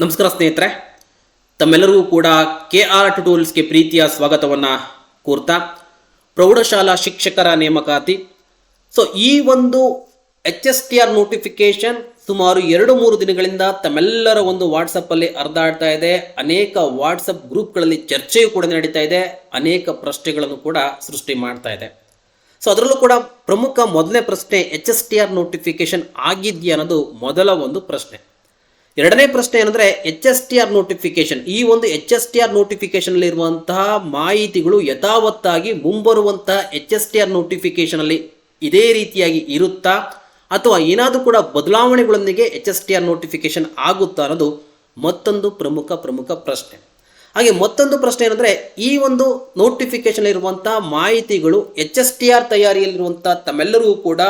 ನಮಸ್ಕಾರ ಸ್ನೇಹಿತರೆ. ತಮ್ಮೆಲ್ಲರಿಗೂ ಕೂಡ ಕೆ ಆರ್ ಟ್ಯುಟೋರಿಯಲ್ಸ್ಗೆ ಪ್ರೀತಿಯ ಸ್ವಾಗತವನ್ನು ಕೋರ್ತಾ, ಪ್ರೌಢಶಾಲಾ ಶಿಕ್ಷಕರ ನೇಮಕಾತಿ. ಸೊ ಈ ಒಂದು H S T R notification ಸುಮಾರು ಎರಡು ಮೂರು ದಿನಗಳಿಂದ ತಮ್ಮೆಲ್ಲರ ಒಂದು ವಾಟ್ಸಪ್ಪಲ್ಲಿ ಹರಿದಾಡ್ತಾ ಇದೆ. ಅನೇಕ ವಾಟ್ಸಪ್ ಗ್ರೂಪ್ಗಳಲ್ಲಿ ಚರ್ಚೆಯೂ ಕೂಡ ನಡೀತಾ ಇದೆ. ಅನೇಕ ಪ್ರಶ್ನೆಗಳನ್ನು ಕೂಡ ಸೃಷ್ಟಿ ಮಾಡ್ತಾ ಇದೆ. ಸೊ ಅದರಲ್ಲೂ ಕೂಡ ಪ್ರಮುಖ ಮೊದಲನೇ ಪ್ರಶ್ನೆ H S T R notification ಆಗಿದೆಯಾ ಅನ್ನೋದು ಮೊದಲ ಒಂದು ಪ್ರಶ್ನೆ. ಎರಡನೇ ಪ್ರಶ್ನೆ ಏನಂದ್ರೆ H S T R notification ಈ ಒಂದು H S T R notification ಇರುವಂತಹ ಮಾಹಿತಿಗಳು ಯಥಾವತ್ತಾಗಿ ಮುಂಬರುವಂತಹ H S T R notification ಅಲ್ಲಿ ಇದೇ ರೀತಿಯಾಗಿ ಇರುತ್ತಾ? ಅಥವಾ ಏನಾದರೂ ಕೂಡ ಬದಲಾವಣೆಗಳೊಂದಿಗೆ H S T R notification ಆಗುತ್ತಾ ಅನ್ನೋದು ಮತ್ತೊಂದು ಪ್ರಮುಖ ಪ್ರಮುಖ ಪ್ರಶ್ನೆ. ಹಾಗೆ ಮತ್ತೊಂದು ಪ್ರಶ್ನೆ ಏನಂದ್ರೆ ಈ ಒಂದು ನೋಟಿಫಿಕೇಶನ್ ಇರುವಂತಹ ಮಾಹಿತಿಗಳು ಎಚ್ ಎಸ್ ಟಿ ಆರ್ ತಯಾರಿಯಲ್ಲಿರುವಂತಹ ತಮ್ಮೆಲ್ಲರಿಗೂ ಕೂಡ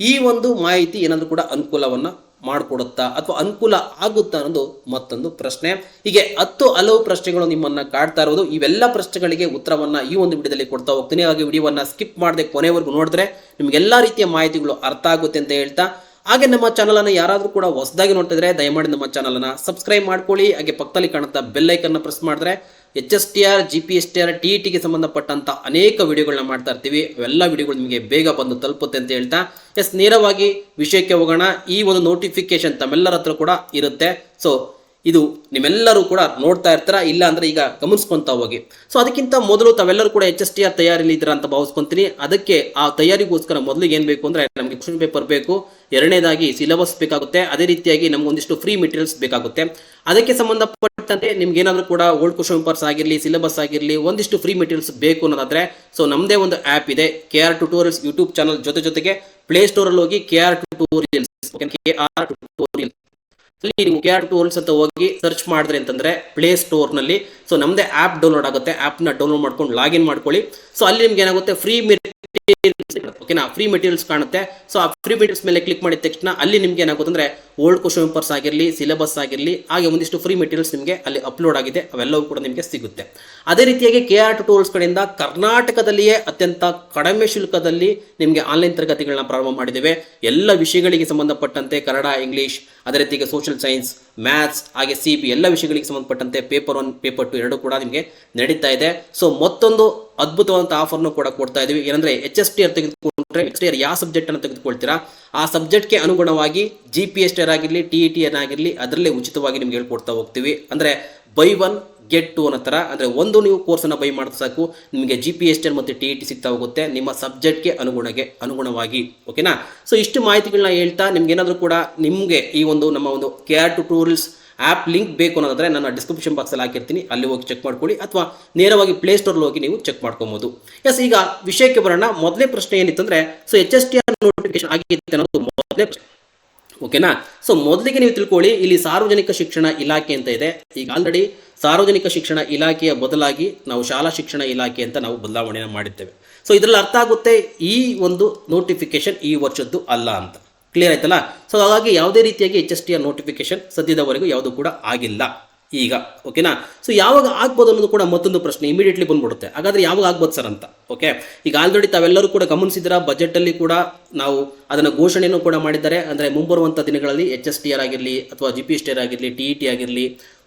ಈ ಒಂದು ಮಾಹಿತಿ ಏನಾದರೂ ಕೂಡ ಅನುಕೂಲವನ್ನ ಮಾಡಿಕೊಡುತ್ತಾ ಅಥವಾ ಅನುಕೂಲ ಆಗುತ್ತಾ ಅನ್ನೋದು ಮತ್ತೊಂದು ಪ್ರಶ್ನೆ. ಹೀಗೆ ಹತ್ತು ಹಲವು ಪ್ರಶ್ನೆಗಳು ನಿಮ್ಮನ್ನ ಕಾಡ್ತಾ ಇರೋದು. ಇವೆಲ್ಲ ಪ್ರಶ್ನೆಗಳಿಗೆ ಉತ್ತರವನ್ನು ಈ ಒಂದು ವಿಡಿಯೋದಲ್ಲಿ ಕೊಡ್ತಾ ಹೋಗ್ತೀನಿ. ಹಾಗೆ ವಿಡಿಯೋವನ್ನ ಸ್ಕಿಪ್ ಮಾಡದೆ ಕೊನೆವರೆಗೂ ನೋಡಿದ್ರೆ ನಿಮ್ಗೆಲ್ಲ ರೀತಿಯ ಮಾಹಿತಿಗಳು ಅರ್ಥ ಆಗುತ್ತೆ ಅಂತ ಹೇಳ್ತಾ. ಹಾಗೆ ನಮ್ಮ ಚಾನಲನ್ನು ಯಾರಾದರೂ ಕೂಡ ಹೊಸದಾಗಿ ನೋಡ್ತಿದ್ರೆ ದಯಮಾಡಿ ನಮ್ಮ ಚಾನಲನ್ನು ಸಬ್ಸ್ಕ್ರೈಬ್ ಮಾಡ್ಕೊಳ್ಳಿ. ಹಾಗೆ ಪಕ್ಕದಲ್ಲಿ ಕಾಣುತ್ತಾ ಬೆಲ್ ಐಕನ್ನ ಪ್ರೆಸ್ ಮಾಡಿದ್ರೆ H S T R, G P S T R, T ಟಿಗೆ ಸಂಬಂಧಪಟ್ಟಂತ ಅನೇಕ ವಿಡಿಯೋಗಳನ್ನ ಮಾಡ್ತಾ ಇರ್ತೀವಿ. ಅವೆಲ್ಲ ವಿಡಿಯೋಗಳು ನಿಮಗೆ ಬೇಗ ಬಂದು ತಲುಪುತ್ತೆ ಅಂತ ಹೇಳ್ತಾ. ಎಸ್, ನೇರವಾಗಿ ವಿಷಯಕ್ಕೆ ಹೋಗೋಣ. ಈ ಒಂದು ನೋಟಿಫಿಕೇಶನ್ ತಮ್ಮೆಲ್ಲರ ಹತ್ರ ಕೂಡ ಇರುತ್ತೆ. ಸೊ ಇದು ನಿಮ್ಮೆಲ್ಲರೂ ಕೂಡ ನೋಡ್ತಾ ಇರ್ತಾರ? ಇಲ್ಲ ಅಂದ್ರೆ ಈಗ ಗಮನಿಸ್ಕೊಂತ ಹೋಗಿ. ಸೊ ಅದಕ್ಕಿಂತ ಮೊದಲು ತಾವೆಲ್ಲರೂ ಕೂಡ ಎಚ್ ಎಸ್ ಟಿ ಆರ್ ತಯಾರಿಲಿ ಇದ್ದೀರಾ ಅಂತ ಭಾವಿಸ್ಕೊಂತೀನಿ. ಅದಕ್ಕೆ ಆ ತಯಾರಿಗೋಸ್ಕರ ಮೊದಲಿಗೆ ಏನ್ ಬೇಕು ಅಂದ್ರೆ ನಮಗೆ ಕ್ವಶನ್ ಪೇಪರ್ ಬೇಕು. ಎರಡನೇದಾಗಿ ಸಿಲೆಬಸ್ ಬೇಕಾಗುತ್ತೆ. ಅದೇ ರೀತಿಯಾಗಿ ನಮ್ಗೆ ಒಂದಿಷ್ಟು ಫ್ರೀ ಮೆಟೀರಿಯಲ್ಸ್ ಬೇಕಾಗುತ್ತೆ. ಅದಕ್ಕೆ ಸಂಬಂಧಪಟ್ಟಂತೆ ನಿಮ್ಗೆ ಏನಾದರೂ ಕೂಡ ಓಲ್ಡ್ ಕ್ವಶನ್ ಪೇಪರ್ಸ್ ಆಗಿರಲಿ ಸಿಲೆಬಸ್ ಆಗಿರಲಿ, ಒಂದಿಷ್ಟು ಫ್ರೀ ಮೆಟೀರಿಯಲ್ಸ್ ಬೇಕು ಅನ್ನೋದಾದ್ರೆ ಸೊ ನಮ್ಮದೇ ಒಂದು ಆ್ಯಪ್ ಇದೆ. K R tutorials YouTube channel ಜೊತೆ ಜೊತೆಗೆ ಪ್ಲೇ ಸ್ಟೋರಲ್ಲಿ ಹೋಗಿ K R tutorials K R tutorial ನೀವು ಕೆ ಆರ್ ಟೂಲ್ಸ್ ಅಂತ ಹೋಗಿ ಸರ್ಚ್ ಮಾಡಿದ್ರೆ ಅಂತಂದ್ರೆ ಪ್ಲೇ ಸ್ಟೋರ್ನಲ್ಲಿ. ಸೊ ನಮ್ದೇ ಆಪ್ ಡೌನ್ಲೋಡ್ ಆಗುತ್ತೆ. ಆಪ್ನ ಡೌನ್ಲೋಡ್ ಮಾಡ್ಕೊಂಡು ಲಾಗಿನ್ ಮಾಡ್ಕೊಳ್ಳಿ. ಸೊ ಅಲ್ಲಿ ನಿಮ್ಗೆ ಏನಾಗುತ್ತೆ? ಫ್ರೀ ಮೆಟೀರಿಯಲ್ಸ್ ಓಕೆನಾ ಫ್ರೀ ಮೆಟೀರಿಯಲ್ಸ್ ಕಾಣುತ್ತೆ. ಸೊ ಆ ಫ್ರೀ ಮೆಟೀರಿಯಲ್ಸ್ ಮೇಲೆ ಕ್ಲಿಕ್ ಮಾಡಿದ ತಕ್ಷಣ ಅಲ್ಲಿ ನಿಮ್ಗೆ ಏನಾಗುತ್ತೆ ಅಂದ್ರೆ ಓಲ್ಡ್ ಕ್ವಶನ್ ಪೇಪರ್ಸ್ ಆಗಿರಲಿ ಸಿಲೆಬಸ್ ಆಗಿರಲಿ, ಹಾಗೆ ಒಂದಿಷ್ಟು ಫ್ರೀ ಮೆಟೀರಿಯಲ್ಸ್ ನಿಮಗೆ ಅಲ್ಲಿ ಅಪ್ಲೋಡ್ ಆಗಿದೆ. ಅವೆಲ್ಲವೂ ಕೂಡ ನಿಮಗೆ ಸಿಗುತ್ತೆ. ಅದೇ ರೀತಿಯಾಗಿ ಕೆ ಆರ್ ಟೂಲ್ಸ್ ಕಡೆಯಿಂದ ಕರ್ನಾಟಕದಲ್ಲಿಯೇ ಅತ್ಯಂತ ಕಡಿಮೆ ಶುಲ್ಕದಲ್ಲಿ ನಿಮಗೆ ಆನ್ಲೈನ್ ತರಗತಿಗಳನ್ನ ಪ್ರಾರಂಭ ಮಾಡಿದ್ದೇವೆ. ಎಲ್ಲ ವಿಷಯಗಳಿಗೆ ಸಂಬಂಧಪಟ್ಟಂತೆ ಕನ್ನಡ ಇಂಗ್ಲಿಷ್ ಅದೇ ರೀತಿಗೆ ಸೋಷಿಯಲ್ ಸೈನ್ಸ್ ಮ್ಯಾಥ್ಸ್ ಹಾಗೆ ಸಿ ಪಿ ಎಲ್ಲ ವಿಷಯಗಳಿಗೆ ಸಂಬಂಧಪಟ್ಟಂತೆ ಪೇಪರ್ ಒನ್ ಪೇಪರ್ ಟು ಎರಡು ಕೂಡ ನಿಮಗೆ ನಡೀತಾ ಇದೆ. ಸೊ ಮತ್ತೊಂದು ಅದ್ಭುತವಾದಂಥ ಆಫರ್ನು ಕೂಡ ಕೊಡ್ತಾ ಇದೀವಿ. ಏನಂದ್ರೆ ಎಚ್ ಎಸ್ ಟಿ ಆರ್ ತೆಗೆದುಕೊಂಡ್ರೆ ಎಚ್ ಟಿ ಆರ್ ಯಾವ ಸಬ್ಜೆಕ್ಟ್ ಅನ್ನು ತೆಗೆದುಕೊಳ್ತೀರಾ? ಆ ಸಬ್ಜೆಕ್ಟ್ಗೆ ಅನುಗುಣವಾಗಿ ಜಿ ಪಿ ಎಸ್ ಟಿ ಆಗಿರಲಿ ಟಿ ಇ ಟಿ ಆರ್ ಆಗಿರಲಿ ಅದರಲ್ಲೇ ಉಚಿತವಾಗಿ ನಿಮ್ಗೆ ಹೇಳ್ಕೊಡ್ತಾ ಹೋಗ್ತೀವಿ. ಅಂದ್ರೆ ಬೈ ಒನ್ ಗೆಟ್ ಟು ಅನ್ನೋ ಥರ ಅಂದರೆ ಒಂದು ನೀವು ಕೋರ್ಸನ್ನು ಬೈ ಮಾಡಿದ್ರೆ ಸಾಕು. ನಿಮಗೆ ಜಿ ಪಿ ಎಸ್ ಟಿ ಮತ್ತು ಟಿ ಇ ಟಿ ಸಿಗ್ತಾ ಹೋಗುತ್ತೆ. ನಿಮ್ಮ ಸಬ್ಜೆಕ್ಟ್ಗೆ ಅನುಗುಣಗೆ, ಅನುಗುಣವಾಗಿ. ಓಕೆನಾ ಸೊ ಇಷ್ಟು ಮಾಹಿತಿಗಳನ್ನ ಹೇಳ್ತಾ, ನಿಮ್ಗೆ ಏನಾದರೂ ಕೂಡ ನಿಮಗೆ ಈ ಒಂದು ನಮ್ಮ ಒಂದು K R tutorials app link ಬೇಕು ಅನ್ನೋದಾದರೆ ನನ್ನ ಡಿಸ್ಕ್ರಿಪ್ಷನ್ ಬಾಕ್ಸಲ್ಲಿ ಹಾಕಿರ್ತೀನಿ. ಅಲ್ಲಿ ಹೋಗಿ ಚೆಕ್ ಮಾಡ್ಕೊಳ್ಳಿ. ಅಥವಾ ನೇರವಾಗಿ ಪ್ಲೇಸ್ಟೋರ್ಲ್ಲಿ ಹೋಗಿ ನೀವು ಚೆಕ್ ಮಾಡ್ಕೊಬೋದು. ಎಸ್ ಈಗ ವಿಷಯಕ್ಕೆ ಬರೋಣ. ಮೊದಲೇ ಪ್ರಶ್ನೆ ಏನಿತ್ತಂದರೆ so H S T R notification ಆಗಿತ್ತು ಅನ್ನೋದು ಮೊದಲೇ ಪ್ರಶ್ನೆ. ಓಕೆನಾ ಸೊ ಮೊದಲಿಗೆ ನೀವು ತಿಳ್ಕೊಳ್ಳಿ, ಇಲ್ಲಿ ಸಾರ್ವಜನಿಕ ಶಿಕ್ಷಣ ಇಲಾಖೆ ಅಂತ ಇದೆ. ಈಗ ಆಲ್ರೆಡಿ ಸಾರ್ವಜನಿಕ ಶಿಕ್ಷಣ ಇಲಾಖೆಯ ಬದಲಾಗಿ ನಾವು ಶಾಲಾ ಶಿಕ್ಷಣ ಇಲಾಖೆ ಅಂತ ನಾವು ಬದಲಾವಣೆಯನ್ನು ಮಾಡಿದ್ದೇವೆ. ಸೊ ಇದರಲ್ಲಿ ಅರ್ಥ ಆಗುತ್ತೆ, ಈ ಒಂದು ನೋಟಿಫಿಕೇಶನ್ ಈ ವರ್ಷದ್ದು ಅಲ್ಲ ಅಂತ. ಕ್ಲಿಯರ್ ಆಯ್ತಲ್ಲ? ಸೊ ಹಾಗಾಗಿ ಯಾವುದೇ ರೀತಿಯಾಗಿ ಎಚ್ ಎಸ್ ಟಿಯ ನೋಟಿಫಿಕೇಶನ್ ಸದ್ಯದವರೆಗೂ ಯಾವುದು ಕೂಡ ಆಗಿಲ್ಲ. ಈಗ ಓಕೆನಾ ಸೊ ಯಾವಾಗ ಆಗ್ಬೋದು ಅನ್ನೋದು ಕೂಡ ಮತ್ತೊಂದು ಪ್ರಶ್ನೆ ಇಮಿಡಿಯೇಟ್ಲಿ ಬಂದ್ಬಿಡುತ್ತೆ. ಹಾಗಾದ್ರೆ ಯಾವಾಗ ಆಗ್ಬೋದು ಸರ್ ಅಂತ ಓಕೆ ಈಗ ಆಲ್ರೆಡಿ ತಾವೆಲ್ಲರೂ ಕೂಡ ಗಮನಿಸಿದ್ರ ಬಜೆಟಲ್ಲಿ ಕೂಡ ನಾವು ಅದನ್ನು ಘೋಷಣೆಯನ್ನು ಕೂಡ ಮಾಡಿದ್ದಾರೆ. ಅಂದರೆ ಮುಂಬರುವಂಥ ದಿನಗಳಲ್ಲಿ ಎಚ್ ಎಸ್ ಟಿ ಆರ್ ಆಗಿರಲಿ, ಅಥವಾ G P S T R ಆಗಿರಲಿ ಟಿ ಇ ಟಿ ಆಗಿರಲಿ,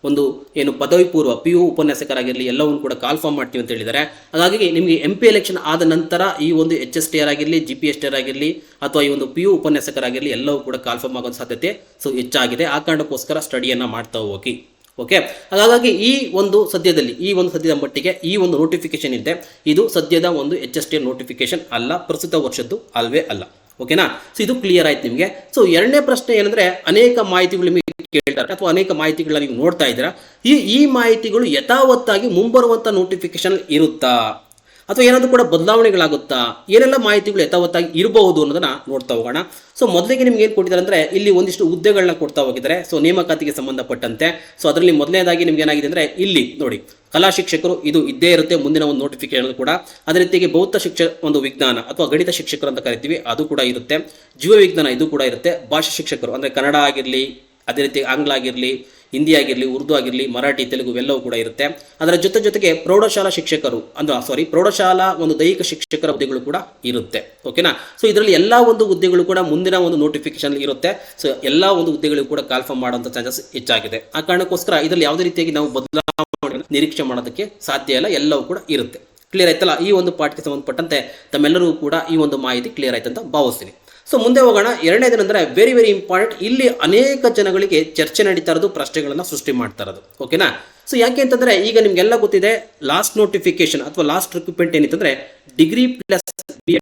ಒಂದು ಏನು ಪದವಿ ಪೂರ್ವ ಪಿ ಯು ಉಪನ್ಯಾಸಕರಾಗಿರಲಿ, ಎಲ್ಲವನ್ನು ಕೂಡ ಕಾಲ್ಫಾರ್ಮ್ ಮಾಡ್ತೀವಿ ಅಂತ ಹೇಳಿದ್ದಾರೆ. ಹಾಗಾಗಿ ನಿಮಗೆ ಎಂ ಪಿ ಎಲೆಕ್ಷನ್ ಆದ ನಂತರ ಈ ಒಂದು ಎಚ್ ಎಸ್ ಟಿ ಆರ್ ಆಗಿರಲಿ G P S T R ಆಗಿರಲಿ, ಅಥವಾ ಈ ಒಂದು ಪಿ ಯು ಉಪನ್ಯಾಸಕರಾಗಿರಲಿ, ಎಲ್ಲವೂ ಕೂಡ ಕಾಲ್ಫಾರ್ಮ್ ಆಗೋ ಸಾಧ್ಯತೆ ಸೊ ಹೆಚ್ಚಾಗಿದೆ. ಆ ಕಾರಣಕ್ಕೋಸ್ಕರ ಸ್ಟಡಿಯನ್ನು ಮಾಡ್ತಾ ಹೋಗಿ. ಓಕೆ ಹಾಗಾಗಿ ಈ ಒಂದು ಸದ್ಯದಲ್ಲಿ, ಈ ಒಂದು ಸದ್ಯದ ಮಟ್ಟಿಗೆ ಈ ಒಂದು ನೋಟಿಫಿಕೇಶನ್ ಇದೆ ಇದು ಸದ್ಯದ ಒಂದು ಎಚ್ ಎಸ್ ಟಿ ನೋಟಿಫಿಕೇಶನ್ ಅಲ್ಲ, ಪ್ರಸ್ತುತ ವರ್ಷದ್ದು ಅಲ್ವೇ ಅಲ್ಲ. ಓಕೆನಾ ಸೊ ಇದು ಕ್ಲಿಯರ್ ಆಯ್ತು ನಿಮಗೆ. ಸೊ ಎರಡನೇ ಪ್ರಶ್ನೆ ಏನಂದ್ರೆ, ಅನೇಕ ಮಾಹಿತಿಗಳು ನಿಮಗೆ ಕೇಳ್ತಾರೆ ಅಥವಾ ಅನೇಕ ಮಾಹಿತಿಗಳನ್ನ ನೀವು ನೋಡ್ತಾ ಇದ್ದೀರಾ. ಈ ಈ ಮಾಹಿತಿಗಳು ಯಥಾವತ್ತಾಗಿ ಮುಂಬರುವಂಥ ನೋಟಿಫಿಕೇಶನ್ ಇರುತ್ತಾ? ಅಥವಾ ಏನಾದರೂ ಕೂಡ ಬದಲಾವಣೆಗಳಾಗುತ್ತಾ, ಏನೆಲ್ಲ ಮಾಹಿತಿಗಳು ಯಥಾವತ್ತಾಗಿ ಇರಬಹುದು ಅನ್ನೋದನ್ನ ನೋಡ್ತಾ ಹೋಗೋಣ. ಸೊ ಮೊದಲಿಗೆ ನಿಮ್ಗೆ ಏನು ಕೊಟ್ಟಿದ್ದಾರೆ ಅಂದ್ರೆ, ಇಲ್ಲಿ ಒಂದಿಷ್ಟು ಹುದ್ದೆಗಳನ್ನ ಕೊಡ್ತಾ ಹೋಗಿದ್ದಾರೆ. ಸೊ ನೇಮಕಾತಿಗೆ ಸಂಬಂಧಪಟ್ಟಂತೆ. ಸೊ ಅದರಲ್ಲಿ ಮೊದಲನೇದಾಗಿ ನಿಮ್ಗೆ ಏನಾಗಿದೆ ಅಂದ್ರೆ, ಇಲ್ಲಿ ನೋಡಿ, ಕಲಾ ಶಿಕ್ಷಕರು ಇದು ಇದ್ದೇ ಇರುತ್ತೆ, ಮುಂದಿನ ಒಂದು ನೋಟಿಫಿಕೇಶನ್ ಕೂಡ. ಅದೇ ರೀತಿಯಾಗಿ ಭೌತ ಶಿಕ್ಷಕ ಒಂದು ವಿಜ್ಞಾನ ಅಥವಾ ಗಣಿತ ಶಿಕ್ಷಕರು ಅಂತ ಕರಿತೀವಿ, ಅದು ಕೂಡ ಇರುತ್ತೆ. ಜೀವ ವಿಜ್ಞಾನ ಇದು ಕೂಡ ಇರುತ್ತೆ. ಭಾಷಾ ಶಿಕ್ಷಕರು, ಅಂದ್ರೆ ಕನ್ನಡ ಆಗಿರಲಿ, ಅದೇ ರೀತಿ ಆಂಗ್ಲ ಆಗಿರಲಿ ಹಿಂದಿ ಆಗಿರಲಿ, ಉರ್ದು ಆಗಿರಲಿ, ಮರಾಠಿ, ತೆಲುಗು ಎಲ್ಲವೂ ಕೂಡ ಇರುತ್ತೆ. ಅದರ ಜೊತೆ ಜೊತೆಗೆ ಪ್ರೌಢಶಾಲಾ ಶಿಕ್ಷಕರು, ಅಂದ್ರೆ ಸಾರಿ ಪ್ರೌಢಶಾಲಾ ಒಂದು ದೈಹಿಕ ಶಿಕ್ಷಕರ ಹುದ್ದೆಗಳು ಕೂಡ ಇರುತ್ತೆ. ಓಕೆನಾ ಸೊ ಇದರಲ್ಲಿ ಎಲ್ಲ ಒಂದು ಹುದ್ದೆಗಳು ಕೂಡ ಮುಂದಿನ ಒಂದು ನೋಟಿಫಿಕೇಶನ್ ಇರುತ್ತೆ. ಸೊ ಎಲ್ಲ ಒಂದು ಹುದ್ದೆಗಳು ಕೂಡ ಕಾಲ್ಫಾರ್ಮ್ ಮಾಡುವಂಥ ಚಾನ್ಸಸ್ ಹೆಚ್ಚಾಗಿದೆ. ಆ ಕಾರಣಕ್ಕೋಸ್ಕರ ಇದರಲ್ಲಿ ಯಾವುದೇ ರೀತಿಯಾಗಿ ನಾವು ಬದಲಾವಣೆ ನಿರೀಕ್ಷೆ ಮಾಡೋದಕ್ಕೆ ಸಾಧ್ಯ ಇಲ್ಲ. ಎಲ್ಲವೂ ಕೂಡ ಇರುತ್ತೆ. ಕ್ಲಿಯರ್ ಆಯ್ತಲ್ಲ? ಈ ಒಂದು ಪಾಠಕ್ಕೆ ಸಂಬಂಧಪಟ್ಟಂತೆ ತಮ್ಮೆಲ್ಲರೂ ಕೂಡ ಈ ಒಂದು ಮಾಹಿತಿ ಕ್ಲಿಯರ್ ಆಯ್ತು ಅಂತ ಭಾವಿಸ್ತೀನಿ. ಸೊ ಮುಂದೆ ಹೋಗೋಣ. ಎರಡನೇದೇನೆಂದರೆ ವೆರಿ ವೆರಿ ಇಂಪಾರ್ಟೆಂಟ್ ಇಲ್ಲಿ ಅನೇಕ ಜನಗಳಿಗೆ ಚರ್ಚೆ ನಡೀತಾ ಇರೋದು, ಪ್ರಶ್ನೆಗಳನ್ನು ಸೃಷ್ಟಿ ಮಾಡ್ತಾ ಇರೋದು. ಓಕೆನಾ ಸೊ ಯಾಕೆ ಅಂತಂದ್ರೆ, ಈಗ ನಿಮ್ಗೆಲ್ಲ ಗೊತ್ತಿದೆ ಲಾಸ್ಟ್ ನೋಟಿಫಿಕೇಶನ್ ಅಥವಾ ಲಾಸ್ಟ್ ರಿಕ್ರೂಟ್ಮೆಂಟ್ ಏನಿತ್ತಂದ್ರೆ ಡಿಗ್ರಿ ಪ್ಲಸ್ ಬಿ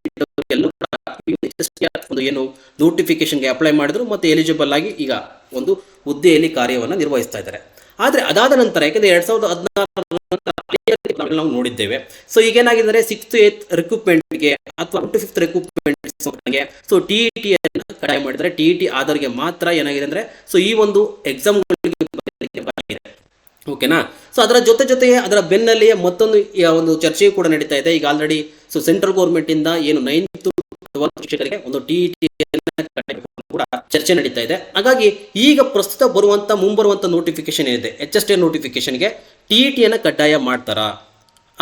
ಎಲ್ಲೂ ಕೂಡ ಒಂದು ಏನು ನೋಟಿಫಿಕೇಶನ್ಗೆ ಅಪ್ಲೈ ಮಾಡಿದ್ರು, ಮತ್ತೆ ಎಲಿಜಿಬಲ್ ಆಗಿ ಈಗ ಒಂದು ಹುದ್ದೆಯಲ್ಲಿ ಕಾರ್ಯವನ್ನು ನಿರ್ವಹಿಸ್ತಾ ಇದ್ದಾರೆ. ಆದರೆ ಅದಾದ ನಂತರ, ಯಾಕಂದ್ರೆ ಎರಡ್ ಸಾವಿರದ ಹದಿನಾರು ನಾವು ನೋಡಿದ್ದೇವೆ. ಸೊ ಈಗ ಏನಾಗಿದೆ ಸಿಕ್ಸ್ತ್ ಏತ್ ರಿಕ್ರೂಟ್ಮೆಂಟ್ಗೆ ಅಥವಾ ಫಿಫ್ತ್ ಸೊ ಟಿ ಟಿ ಕಡ್ಡಾಯ ಮಾಡಿದರೆ ಟಿ ಇ ಟಿ ಆಧಾರ್ಗೆ ಮಾತ್ರ ಏನಾಗಿದೆ ಅಂದ್ರೆ ಸೊ ಈ ಒಂದು ಎಕ್ಸಾಮ್ಗಳಿಗೆ ಓಕೆನಾ ಸೊ ಅದರ ಜೊತೆ ಜೊತೆಗೆ ಅದರ ಬೆನ್ನಲ್ಲಿಯೇ ಮತ್ತೊಂದು ಒಂದು ಚರ್ಚೆಯು ಕೂಡ ನಡೀತಾ ಇದೆ. ಈಗ ಆಲ್ರೆಡಿ ಸೊ ಸೆಂಟ್ರಲ್ ಗೌರ್ಮೆಂಟ್ ಇಂದ ಏನು ನೈನ್ತ್ ಶಿಕ್ಷಕರಿಗೆ ಒಂದು ಟಿ ಟಿ ಕೂಡ ಚರ್ಚೆ ನಡೀತಾ ಇದೆ. ಹಾಗಾಗಿ ಈಗ ಪ್ರಸ್ತುತ ಬರುವಂತ, ಮುಂಬರುವಂತ ನೋಟಿಫಿಕೇಶನ್ ಏನಿದೆ? ಎಚ್ ಎಸ್ ಟಿ ನೋಟಿಫಿಕೇಶನ್ಗೆ ಟಿ ಇ ಟಿಯನ್ನು ಕಡ್ಡಾಯ ಮಾಡ್ತಾರಾ?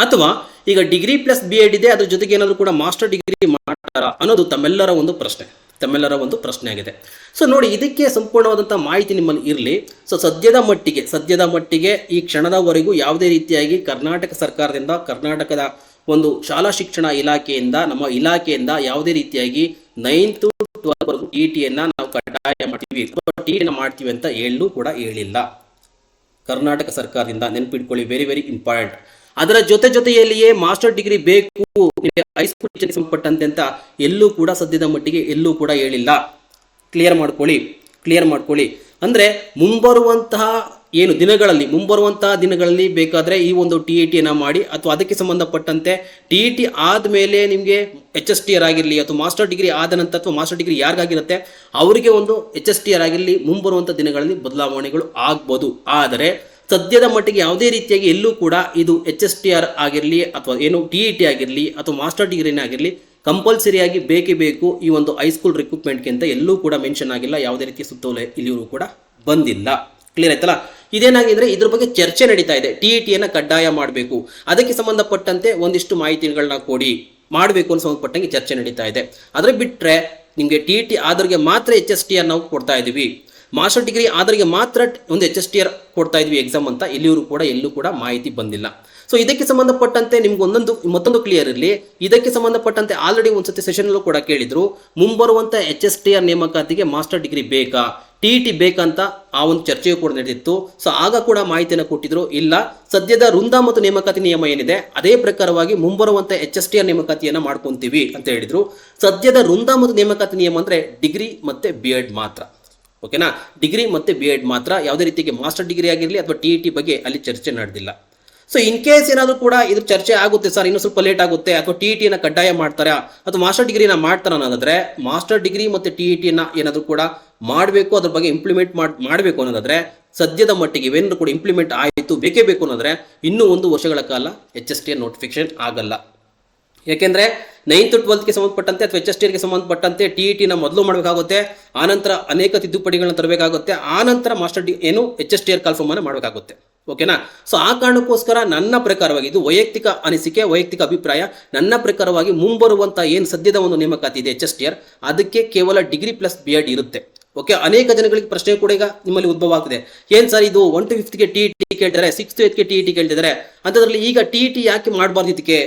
ಅಥವಾ ಈಗ ಡಿಗ್ರಿ ಪ್ಲಸ್ ಬಿ ಎಡ್ ಇದೆ, ಅದ್ರ ಜೊತೆಗೆ ಏನಾದರೂ ಕೂಡ ಮಾಸ್ಟರ್ ಡಿಗ್ರಿ ಮಾಡ್ತಾರಾ ಅನ್ನೋದು ತಮ್ಮೆಲ್ಲರ ಒಂದು ಪ್ರಶ್ನೆ. ತಮ್ಮೆಲ್ಲರ ಒಂದು ಪ್ರಶ್ನೆ ಆಗಿದೆ. ಸೊ ನೋಡಿ, ಇದಕ್ಕೆ ಸಂಪೂರ್ಣವಾದಂಥ ಮಾಹಿತಿ ನಿಮ್ಮಲ್ಲಿ ಇರಲಿ. ಸೊ ಸದ್ಯದ ಮಟ್ಟಿಗೆ ಸದ್ಯದ ಮಟ್ಟಿಗೆ ಈ ಕ್ಷಣದವರೆಗೂ ಯಾವುದೇ ರೀತಿಯಾಗಿ ಕರ್ನಾಟಕ ಸರ್ಕಾರದಿಂದ, ಕರ್ನಾಟಕದ ಒಂದು ಶಾಲಾ ಶಿಕ್ಷಣ ಇಲಾಖೆಯಿಂದ, ನಮ್ಮ ಇಲಾಖೆಯಿಂದ ಯಾವುದೇ ರೀತಿಯಾಗಿ ನೈನ್ತ್ ಟ್ವೆಲ್ವರೆಗೂ ಟಿ ಟಿಯನ್ನು ನಾವು ಕಡ್ಡಾಯ ಮಾಡ್ತೀವಿ. ಟಿ ಟಿನ ಮಾಡ್ತೀವಿ ಅಂತ ಹೇಳಲು ಕೂಡ ಹೇಳಿಲ್ಲ. ಕರ್ನಾಟಕ ಸರ್ಕಾರದಿಂದ ನೆನಪಿಟ್ಕೊಳ್ಳಿ ವೆರಿ ವೆರಿ ಇಂಪಾರ್ಟೆಂಟ್ ಅದರ ಜೊತೆ ಜೊತೆಯಲ್ಲಿಯೇ ಮಾಸ್ಟರ್ ಡಿಗ್ರಿ ಬೇಕು ನಿಮಗೆ ಹೈಸ್ಕೂಲ್ ಸಂಬಂಧಪಟ್ಟಂತೆ ಅಂತ ಎಲ್ಲೂ ಕೂಡ ಸದ್ಯದ ಮಟ್ಟಿಗೆ ಎಲ್ಲೂ ಕೂಡ ಹೇಳಿಲ್ಲ. ಕ್ಲಿಯರ್ ಮಾಡ್ಕೊಳ್ಳಿ ಕ್ಲಿಯರ್ ಮಾಡ್ಕೊಳ್ಳಿ. ಅಂದರೆ ಮುಂಬರುವಂತಹ ಏನು ದಿನಗಳಲ್ಲಿ, ಮುಂಬರುವಂತಹ ದಿನಗಳಲ್ಲಿ ಬೇಕಾದರೆ ಈ ಒಂದು ಟಿ ಇ ಟಿಯನ್ನು ಮಾಡಿ, ಅಥವಾ ಅದಕ್ಕೆ ಸಂಬಂಧಪಟ್ಟಂತೆ ಟಿ ಇ ಟಿ ಆದಮೇಲೆ ನಿಮಗೆ ಎಚ್ ಎಸ್ ಟಿ ಆಗಿರಲಿ, ಅಥವಾ ಮಾಸ್ಟರ್ ಡಿಗ್ರಿ ಆದ ನಂತರ ಅಥವಾ ಮಾಸ್ಟರ್ ಡಿಗ್ರಿ ಯಾರಿಗಾಗಿರುತ್ತೆ, ಅವರಿಗೆ ಒಂದು ಎಚ್ ಎಸ್ ಟಿ ಆರ್ ಆಗಿರಲಿ ಮುಂಬರುವಂಥ ದಿನಗಳಲ್ಲಿ ಬದಲಾವಣೆಗಳು ಆಗ್ಬೋದು. ಆದರೆ ಸದ್ಯದ ಮಟ್ಟಿಗೆ ಯಾವುದೇ ರೀತಿಯಾಗಿ ಎಲ್ಲೂ ಕೂಡ ಇದು ಎಚ್ ಎಸ್ ಟಿ ಆರ್ ಆಗಿರಲಿ ಅಥವಾ ಏನು ಟಿ ಇ ಟಿ ಆಗಿರಲಿ ಅಥವಾ ಮಾಸ್ಟರ್ ಡಿಗ್ರಿನೇ ಆಗಿರಲಿ ಕಂಪಲ್ಸರಿಯಾಗಿ ಬೇಕೇ ಬೇಕು ಈ ಒಂದು ಹೈಸ್ಕೂಲ್ ರಿಕ್ರೂಟ್ಮೆಂಟ್ಗೆ ಅಂತ ಎಲ್ಲೂ ಕೂಡ ಮೆನ್ಷನ್ ಆಗಿಲ್ಲ. ಯಾವುದೇ ರೀತಿಯ ಸುತ್ತೋಲೆ ಇಲ್ಲಿಯೂ ಕೂಡ ಬಂದಿಲ್ಲ. ಕ್ಲಿಯರ್ ಆಯ್ತಲ್ಲ? ಇದೇನಾಗಿದ್ರೆ ಇದ್ರ ಬಗ್ಗೆ ಚರ್ಚೆ ನಡೀತಾ ಇದೆ. ಟಿ ಇ ಟಿಯನ್ನು ಕಡ್ಡಾಯ ಮಾಡಬೇಕು. ಅದಕ್ಕೆ ಸಂಬಂಧಪಟ್ಟಂತೆ ಒಂದಿಷ್ಟು ಮಾಹಿತಿಗಳನ್ನ ಕೊಡಿ. ಮಾಡಬೇಕು ಅನ್ನೋ ಸಂಬಂಧಪಟ್ಟಂಗೆ ಚರ್ಚೆ ನಡೀತಾ ಇದೆ. ಅದ್ರ ಬಿಟ್ಟರೆ ನಿಮಗೆ ಟಿ ಇ ಟಿ ಆದ್ರಿಗೆ ಮಾತ್ರ ಎಚ್ ಎಸ್ ಟಿ ನಾವು ಕೊಡ್ತಾ ಇದ್ದೀವಿ. ಮಾಸ್ಟರ್ ಡಿಗ್ರಿ ಆದರೆ ಮಾತ್ರ ಒಂದು ಎಚ್ ಎಸ್ ಟಿ ಆರ್ ಕೊಡ್ತಾ ಇದ್ವಿ ಎಕ್ಸಾಮ್ ಅಂತ, ಎಲ್ಲಿಯೂ ಕೂಡ, ಎಲ್ಲೂ ಕೂಡ ಮಾಹಿತಿ ಬಂದಿಲ್ಲ. ಸೊ ಇದಕ್ಕೆ ಸಂಬಂಧಪಟ್ಟಂತೆ ನಿಮ್ಗೆ ಒಂದೊಂದು, ಮತ್ತೊಂದು ಕ್ಲಿಯರ್ ಇರಲಿ. ಇದಕ್ಕೆ ಸಂಬಂಧಪಟ್ಟಂತೆ ಆಲ್ರೆಡಿ ಒಂದ್ಸತಿ ಸೆಷನ್ ಕೂಡ ಕೇಳಿದ್ರು ಮುಂಬರುವಂಥ ಎಚ್ ಎಸ್ ಟಿ ಆರ್ ನೇಮಕಾತಿಗೆ ಮಾಸ್ಟರ್ ಡಿಗ್ರಿ ಬೇಕಾ ಟಿ ಇ ಟಿ ಬೇಕಂತ ಆ ಒಂದು ಚರ್ಚೆಯು ಕೂಡ ನಡೆದಿತ್ತು. ಸೊ ಆಗ ಕೂಡ ಮಾಹಿತಿಯನ್ನು ಕೊಟ್ಟಿದ್ರು, ಇಲ್ಲ. ಸದ್ಯದ ವೃಂದ ಮತ್ತು ನೇಮಕಾತಿ ನಿಯಮ ಏನಿದೆ, ಅದೇ ಪ್ರಕಾರವಾಗಿ ಮುಂಬರುವಂಥ ಎಚ್ ಎಸ್ ಟಿ ಆರ್ ನೇಮಕಾತಿಯನ್ನು ಮಾಡ್ಕೊಂತೀವಿ ಅಂತ ಹೇಳಿದ್ರು. ಸದ್ಯದ ವೃಂದ ಮತ್ತು ನೇಮಕಾತಿ ನಿಯಮ ಅಂದರೆ ಡಿಗ್ರಿ ಮತ್ತೆ ಬಿ ಎಡ್ ಮಾತ್ರ. ಓಕೆನಾ ಡಿಗ್ರಿ ಮತ್ತು ಬಿ ಎಡ್ ಮಾತ್ರ ಯಾವುದೇ ರೀತಿಗೆ ಮಾಸ್ಟರ್ ಡಿಗ್ರಿ ಆಗಿರಲಿ ಅಥವಾ ಟಿ ಇ ಟಿ ಬಗ್ಗೆ ಅಲ್ಲಿ ಚರ್ಚೆ ನಡೆದಿಲ್ಲ. ಸೊ ಇನ್ ಕೇಸ್ ಏನಾದರೂ ಕೂಡ ಇದ್ರ ಚರ್ಚೆ ಆಗುತ್ತೆ ಸರ್ ಇನ್ನೂ ಸ್ವಲ್ಪ ಲೇಟ್ ಆಗುತ್ತೆ ಅಥವಾ ಟಿ ಇ ಟಿನ ಕಡ್ಡಾಯ ಮಾಡ್ತಾರಾ ಅಥವಾ ಮಾಸ್ಟರ್ ಡಿಗ್ರಿನ ಮಾಡ್ತಾರೆ ಅನ್ನೋದಾದ್ರೆ ಮಾಸ್ಟರ್ ಡಿಗ್ರಿ ಮತ್ತು ಟಿ ಇ ಟಿನ ಏನಾದರೂ ಕೂಡ ಮಾಡಬೇಕು, ಅದ್ರ ಬಗ್ಗೆ ಇಂಪ್ಲಿಮೆಂಟ್ ಮಾಡಿ, ಮಾಡಬೇಕು ಅನ್ನೋದಾದ್ರೆ, ಸದ್ಯದ ಮಟ್ಟಿಗೆ ಏನಾದರೂ ಕೂಡ ಇಂಪ್ಲಿಮೆಂಟ್ ಆಯಿತು, ಬೇಕೇ ಬೇಕು ಅನ್ನೋದ್ರೆ ಇನ್ನೂ ಒಂದು ವರ್ಷಗಳ ಕಾಲ ಎಚ್ ಎಸ್ ಟಿ ನೋಟಿಫಿಕೇಶನ್ ಆಗಲ್ಲ. ಯಾಕೆಂದ್ರೆ ನೈನ್ತ್ ಟ್ವೆಲ್ತ್ಗೆ ಸಂಬಂಧಪಟ್ಟಂತೆ ಅಥವಾ ಎಚ್ ಎಸ್ ಟಿಗೆ ಸಂಬಂಧಪಟ್ಟಂತೆ ಟಿ ಇ ಟಿನ ಮೊದಲು ಮಾಡಬೇಕಾಗುತ್ತೆ, ಆನಂತರ ಅನೇಕ ತಿದ್ದುಪಡಿಗಳನ್ನ ತರಬೇಕಾಗುತ್ತೆ, ಆನಂತರ ಮಾಸ್ಟರ್ ಡಿ ಏನು ಎಚ್ ಎಸ್ ಟಿ ಆರ್ ಕಾಲ್ಫಾರ್ಮ್ ಅನ್ನು ಮಾಡಬೇಕಾಗುತ್ತೆ ಓಕೆನಾ ಸೊ ಆ ಕಾರಣಕ್ಕೋಸ್ಕರ ನನ್ನ ಪ್ರಕಾರವಾಗಿ ಇದು ವೈಯಕ್ತಿಕ ಅನಿಸಿಕೆ, ವೈಯಕ್ತಿಕ ಅಭಿಪ್ರಾಯ, ನನ್ನ ಪ್ರಕಾರವಾಗಿ ಮುಂಬರುವಂಥ ಏನು ಸದ್ಯದ ಒಂದು ನೇಮಕಾತಿ ಇದೆ ಎಚ್ ಎಸ್ ಟಿ ಆರ್ ಅದಕ್ಕೆ ಕೇವಲ ಡಿಗ್ರಿ ಪ್ಲಸ್ ಬಿ ಎಡ್ ಇರುತ್ತೆ. ಓಕೆ ಅನೇಕ ಜನಗಳಿಗೆ ಪ್ರಶ್ನೆ ಕೂಡ ಈಗ ನಿಮ್ಮಲ್ಲಿ ಉದ್ಭವ ಆಗ್ತದೆ. ಏನ್ ಸರ್ ಇದು ಒನ್ ಟು ಫಿಫ್ತ್ಗೆ ಟಿ ಟಿ ಕೇಳ್ತಾರೆ ಸಿಕ್ಸ್ತ್ ಏತ್ಗೆ ಟಿ ಟಿ ಕೇಳ್ತಿದ್ದಾರೆ ಅಂತದ್ರಲ್ಲಿ ಈಗ ಟಿ ಟಿ ಯಾಕೆ ಮಾಡಬಾರ್ದು ಇದಕ್ಕೆ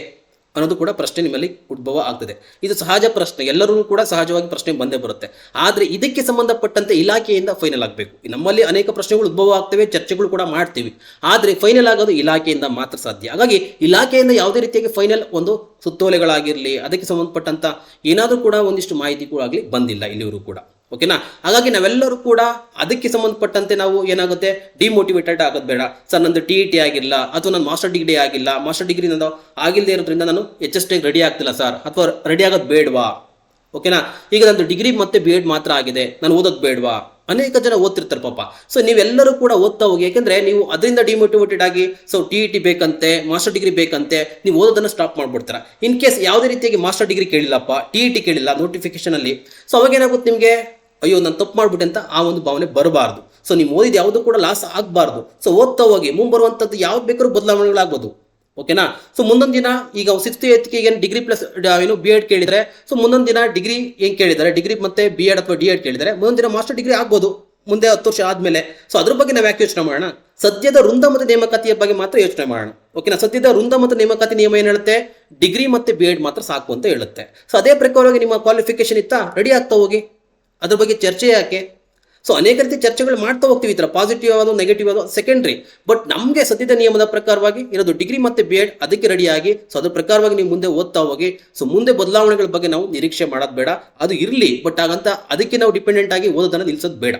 ಅನ್ನೋದು ಕೂಡ ಪ್ರಶ್ನೆ ನಿಮ್ಮಲ್ಲಿ ಉದ್ಭವ ಆಗ್ತದೆ. ಇದು ಸಹಜ ಪ್ರಶ್ನೆ ಎಲ್ಲರೂ ಕೂಡ ಸಹಜವಾಗಿ ಪ್ರಶ್ನೆ ಬಂದೇ ಬರುತ್ತೆ. ಆದರೆ ಇದಕ್ಕೆ ಸಂಬಂಧಪಟ್ಟಂತೆ ಇಲಾಖೆಯಿಂದ ಫೈನಲ್ ಆಗಬೇಕು. ನಮ್ಮಲ್ಲಿ ಅನೇಕ ಪ್ರಶ್ನೆಗಳು ಉದ್ಭವ ಆಗ್ತವೆ, ಚರ್ಚೆಗಳು ಕೂಡ ಮಾಡ್ತೀವಿ. ಆದರೆ ಫೈನಲ್ ಆಗೋದು ಇಲಾಖೆಯಿಂದ ಮಾತ್ರ ಸಾಧ್ಯ. ಹಾಗಾಗಿ ಇಲಾಖೆಯಿಂದ ಯಾವುದೇ ರೀತಿಯಾಗಿ ಫೈನಲ್ ಒಂದು ಸುತ್ತೋಲೆಗಳಾಗಿರಲಿ, ಅದಕ್ಕೆ ಸಂಬಂಧಪಟ್ಟಂತ ಏನಾದರೂ ಕೂಡ ಒಂದಿಷ್ಟು ಮಾಹಿತಿ ಆಗಲಿ ಬಂದಿಲ್ಲ ಇಲ್ಲಿವರು ಕೂಡ. ಓಕೆನಾ ಹಾಗಾಗಿ ನಾವೆಲ್ಲರೂ ಕೂಡ ಅದಕ್ಕೆ ಸಂಬಂಧಪಟ್ಟಂತೆ ನಾವು ಏನಾಗುತ್ತೆ? ಡಿಮೋಟಿವೇಟೆಡ್ ಆಗೋದು ಬೇಡ. ಸರ್, ನಂದು ಟಿ ಇ ಟಿ ಆಗಿಲ್ಲ, ಅಥವಾ ನನ್ನ ಮಾಸ್ಟರ್ ಡಿಗ್ರಿ ಆಗಿಲ್ಲ ಮಾಸ್ಟರ್ ಡಿಗ್ರಿ ನಂದು ಆಗಿಲ್ಲದೆ ಇರೋದ್ರಿಂದ ನಾನು ಎಚ್ ಎಸ್ ಟಿಗೆ ರೆಡಿ ಆಗ್ತಿಲ್ಲ ಸರ್ ಅಥವಾ ರೆಡಿ ಆಗೋದು ಬೇಡವಾ? ಓಕೆನಾ ಈಗ ನಂದು ಡಿಗ್ರಿ ಮತ್ತೆ ಬಿ ಎಡ್ ಮಾತ್ರ ಆಗಿದೆ. ನಾನು ಓದೋದು ಬೇಡವಾ? ಅನೇಕ ಜನ ಓದ್ತಿರ್ತಾರೆ ಪಾಪ. ಸೊ ನೀವೆಲ್ಲರೂ ಕೂಡ ಓದ್ತಾ ಹೋಗಿ, ಯಾಕೆಂದ್ರೆ ನೀವು ಅದರಿಂದ ಡಿಮೋಟಿವೇಟೆಡ್ ಆಗಿ ಸೊ ಟಿ ಇ ಟಿ ಬೇಕಂತೆ ಮಾಸ್ಟರ್ ಡಿಗ್ರಿ ಬೇಕಂತೆ, ನೀವು ಓದೋದನ್ನು ಸ್ಟಾಪ್ ಮಾಡ್ಬಿಡ್ತೀರ. ಇನ್ ಕೇಸ್ ಯಾವುದೇ ರೀತಿಯಾಗಿ ಮಾಸ್ಟರ್ ಡಿಗ್ರಿ ಕೇಳಿಲ್ಲಪ್ಪ ಟಿ ಇ ಟಿ ಕೇಳಿಲ್ಲ ನೋಟಿಫಿಕೇಶನ್ ಅಲ್ಲಿ. ಸೊ ಅವಾಗ ಏನಾಗುತ್ತೆ ನಿಮಗೆ? ಅಯ್ಯೋ, ನಾನು ತಪ್ಪು ಮಾಡ್ಬಿಟ್ಟೆ ಅಂತ ಆ ಒಂದು ಭಾವನೆ ಬರಬಾರ್ದು. ಸೊ ನೀವು ಓದಿದ ಯಾವುದು ಕೂಡ ಲಾಸ್ ಆಗಬಾರ್ದು. ಸೊ ಓದ್ತಾ ಹೋಗಿ ಮುಂಬರುವಂಥದ್ದು ಯಾವ್ದು ಬೇಕಾದ್ರೂ ಬದಲಾವಣೆಗಳಾಗ್ಬೋದು. ಓಕೆನಾ ಸೊ ಮುಂದೊಂದು ದಿನ ಈಗ ಸಿಕ್ಸ್ತ್ ಏತ್ಗೆ ಏನು ಡಿಗ್ರಿ ಪ್ಲಸ್ ಏನು ಬಿ ಎಡ್ ಕೇಳಿದರೆ ಸೊ ಮುಂದೊಂದು ದಿನ ಡಿಗ್ರಿ ಏನು ಕೇಳಿದ್ದಾರೆ? ಡಿಗ್ರಿ ಮತ್ತೆ ಬಿ ಎಡ್ ಅಥವಾ ಡಿ ಎಡ್ ಕೇಳಿದರೆ ಮುಂದೊಂದು ದಿನ ಮಾಸ್ಟರ್ ಡಿಗ್ರಿ ಆಗ್ಬೋದು. ಮುಂದೆ ಹತ್ತು ವರ್ಷ ಆದಮೇಲೆ. ಸೊ ಅದ್ರ ಬಗ್ಗೆ ನಾವು ಯಾಕೆ ಯೋಚನೆ ಮಾಡೋಣ? ಸದ್ಯದ ವೃಂದ ಮತ್ತು ನೇಮಕಾತಿಯ ಬಗ್ಗೆ ಮಾತ್ರ ಯೋಚನೆ ಮಾಡೋಣ. ಓಕೆನಾ ಸದ್ಯದ ವೃಂದ ಮತ್ತು ನೇಮಕಾತಿ ನಿಯಮ ಏನು ಹೇಳುತ್ತೆ? ಡಿಗ್ರಿ ಮತ್ತು ಬಿ ಎಡ್ ಮಾತ್ರ ಸಾಕು ಅಂತ ಹೇಳುತ್ತೆ. ಸೊ ಅದೇ ಪ್ರಕಾರವಾಗಿ ನಿಮ್ಮ ಕ್ವಾಲಿಫಿಕೇಶನ್ ಇತ್ತಾ? ರೆಡಿ ಆಗ್ತಾ ಹೋಗಿ. ಅದ್ರ ಬಗ್ಗೆ ಚರ್ಚೆ ಯಾಕೆ? ಸೊ ಅನೇಕ ರೀತಿ ಚರ್ಚೆಗಳು ಮಾಡ್ತಾ ಹೋಗ್ತೀವಿ ಈ ಥರ. ಪಾಸಿಟಿವ್ ಆಗೋದು ನೆಗೆಟಿವ್ ಆದೋ ಸೆಕೆಂಡ್ರಿ ಬಟ್ ನಮಗೆ ಸದ್ಯದ ನಿಯಮದ ಪ್ರಕಾರವಾಗಿ ಇರೋದು ಡಿಗ್ರಿ ಮತ್ತು ಬಿ ಎಡ್ ಅದಕ್ಕೆ ರೆಡಿಯಾಗಿ ಸೊ ಅದ್ರ ಪ್ರಕಾರವಾಗಿ ನೀವು ಮುಂದೆ ಓದ್ತಾ ಹೋಗಿ ಸೊ ಮುಂದೆ ಬದಲಾವಣೆಗಳ ಬಗ್ಗೆ ನಾವು ನಿರೀಕ್ಷೆ ಮಾಡೋದು ಬೇಡ. ಅದು ಇರಲಿ ಬಟ್ ಹಾಗಂತ ಅದಕ್ಕೆ ನಾವು ಡಿಪೆಂಡೆಂಟ್ ಆಗಿ ಓದೋದನ್ನು ನಿಲ್ಲಿಸೋದು ಬೇಡ.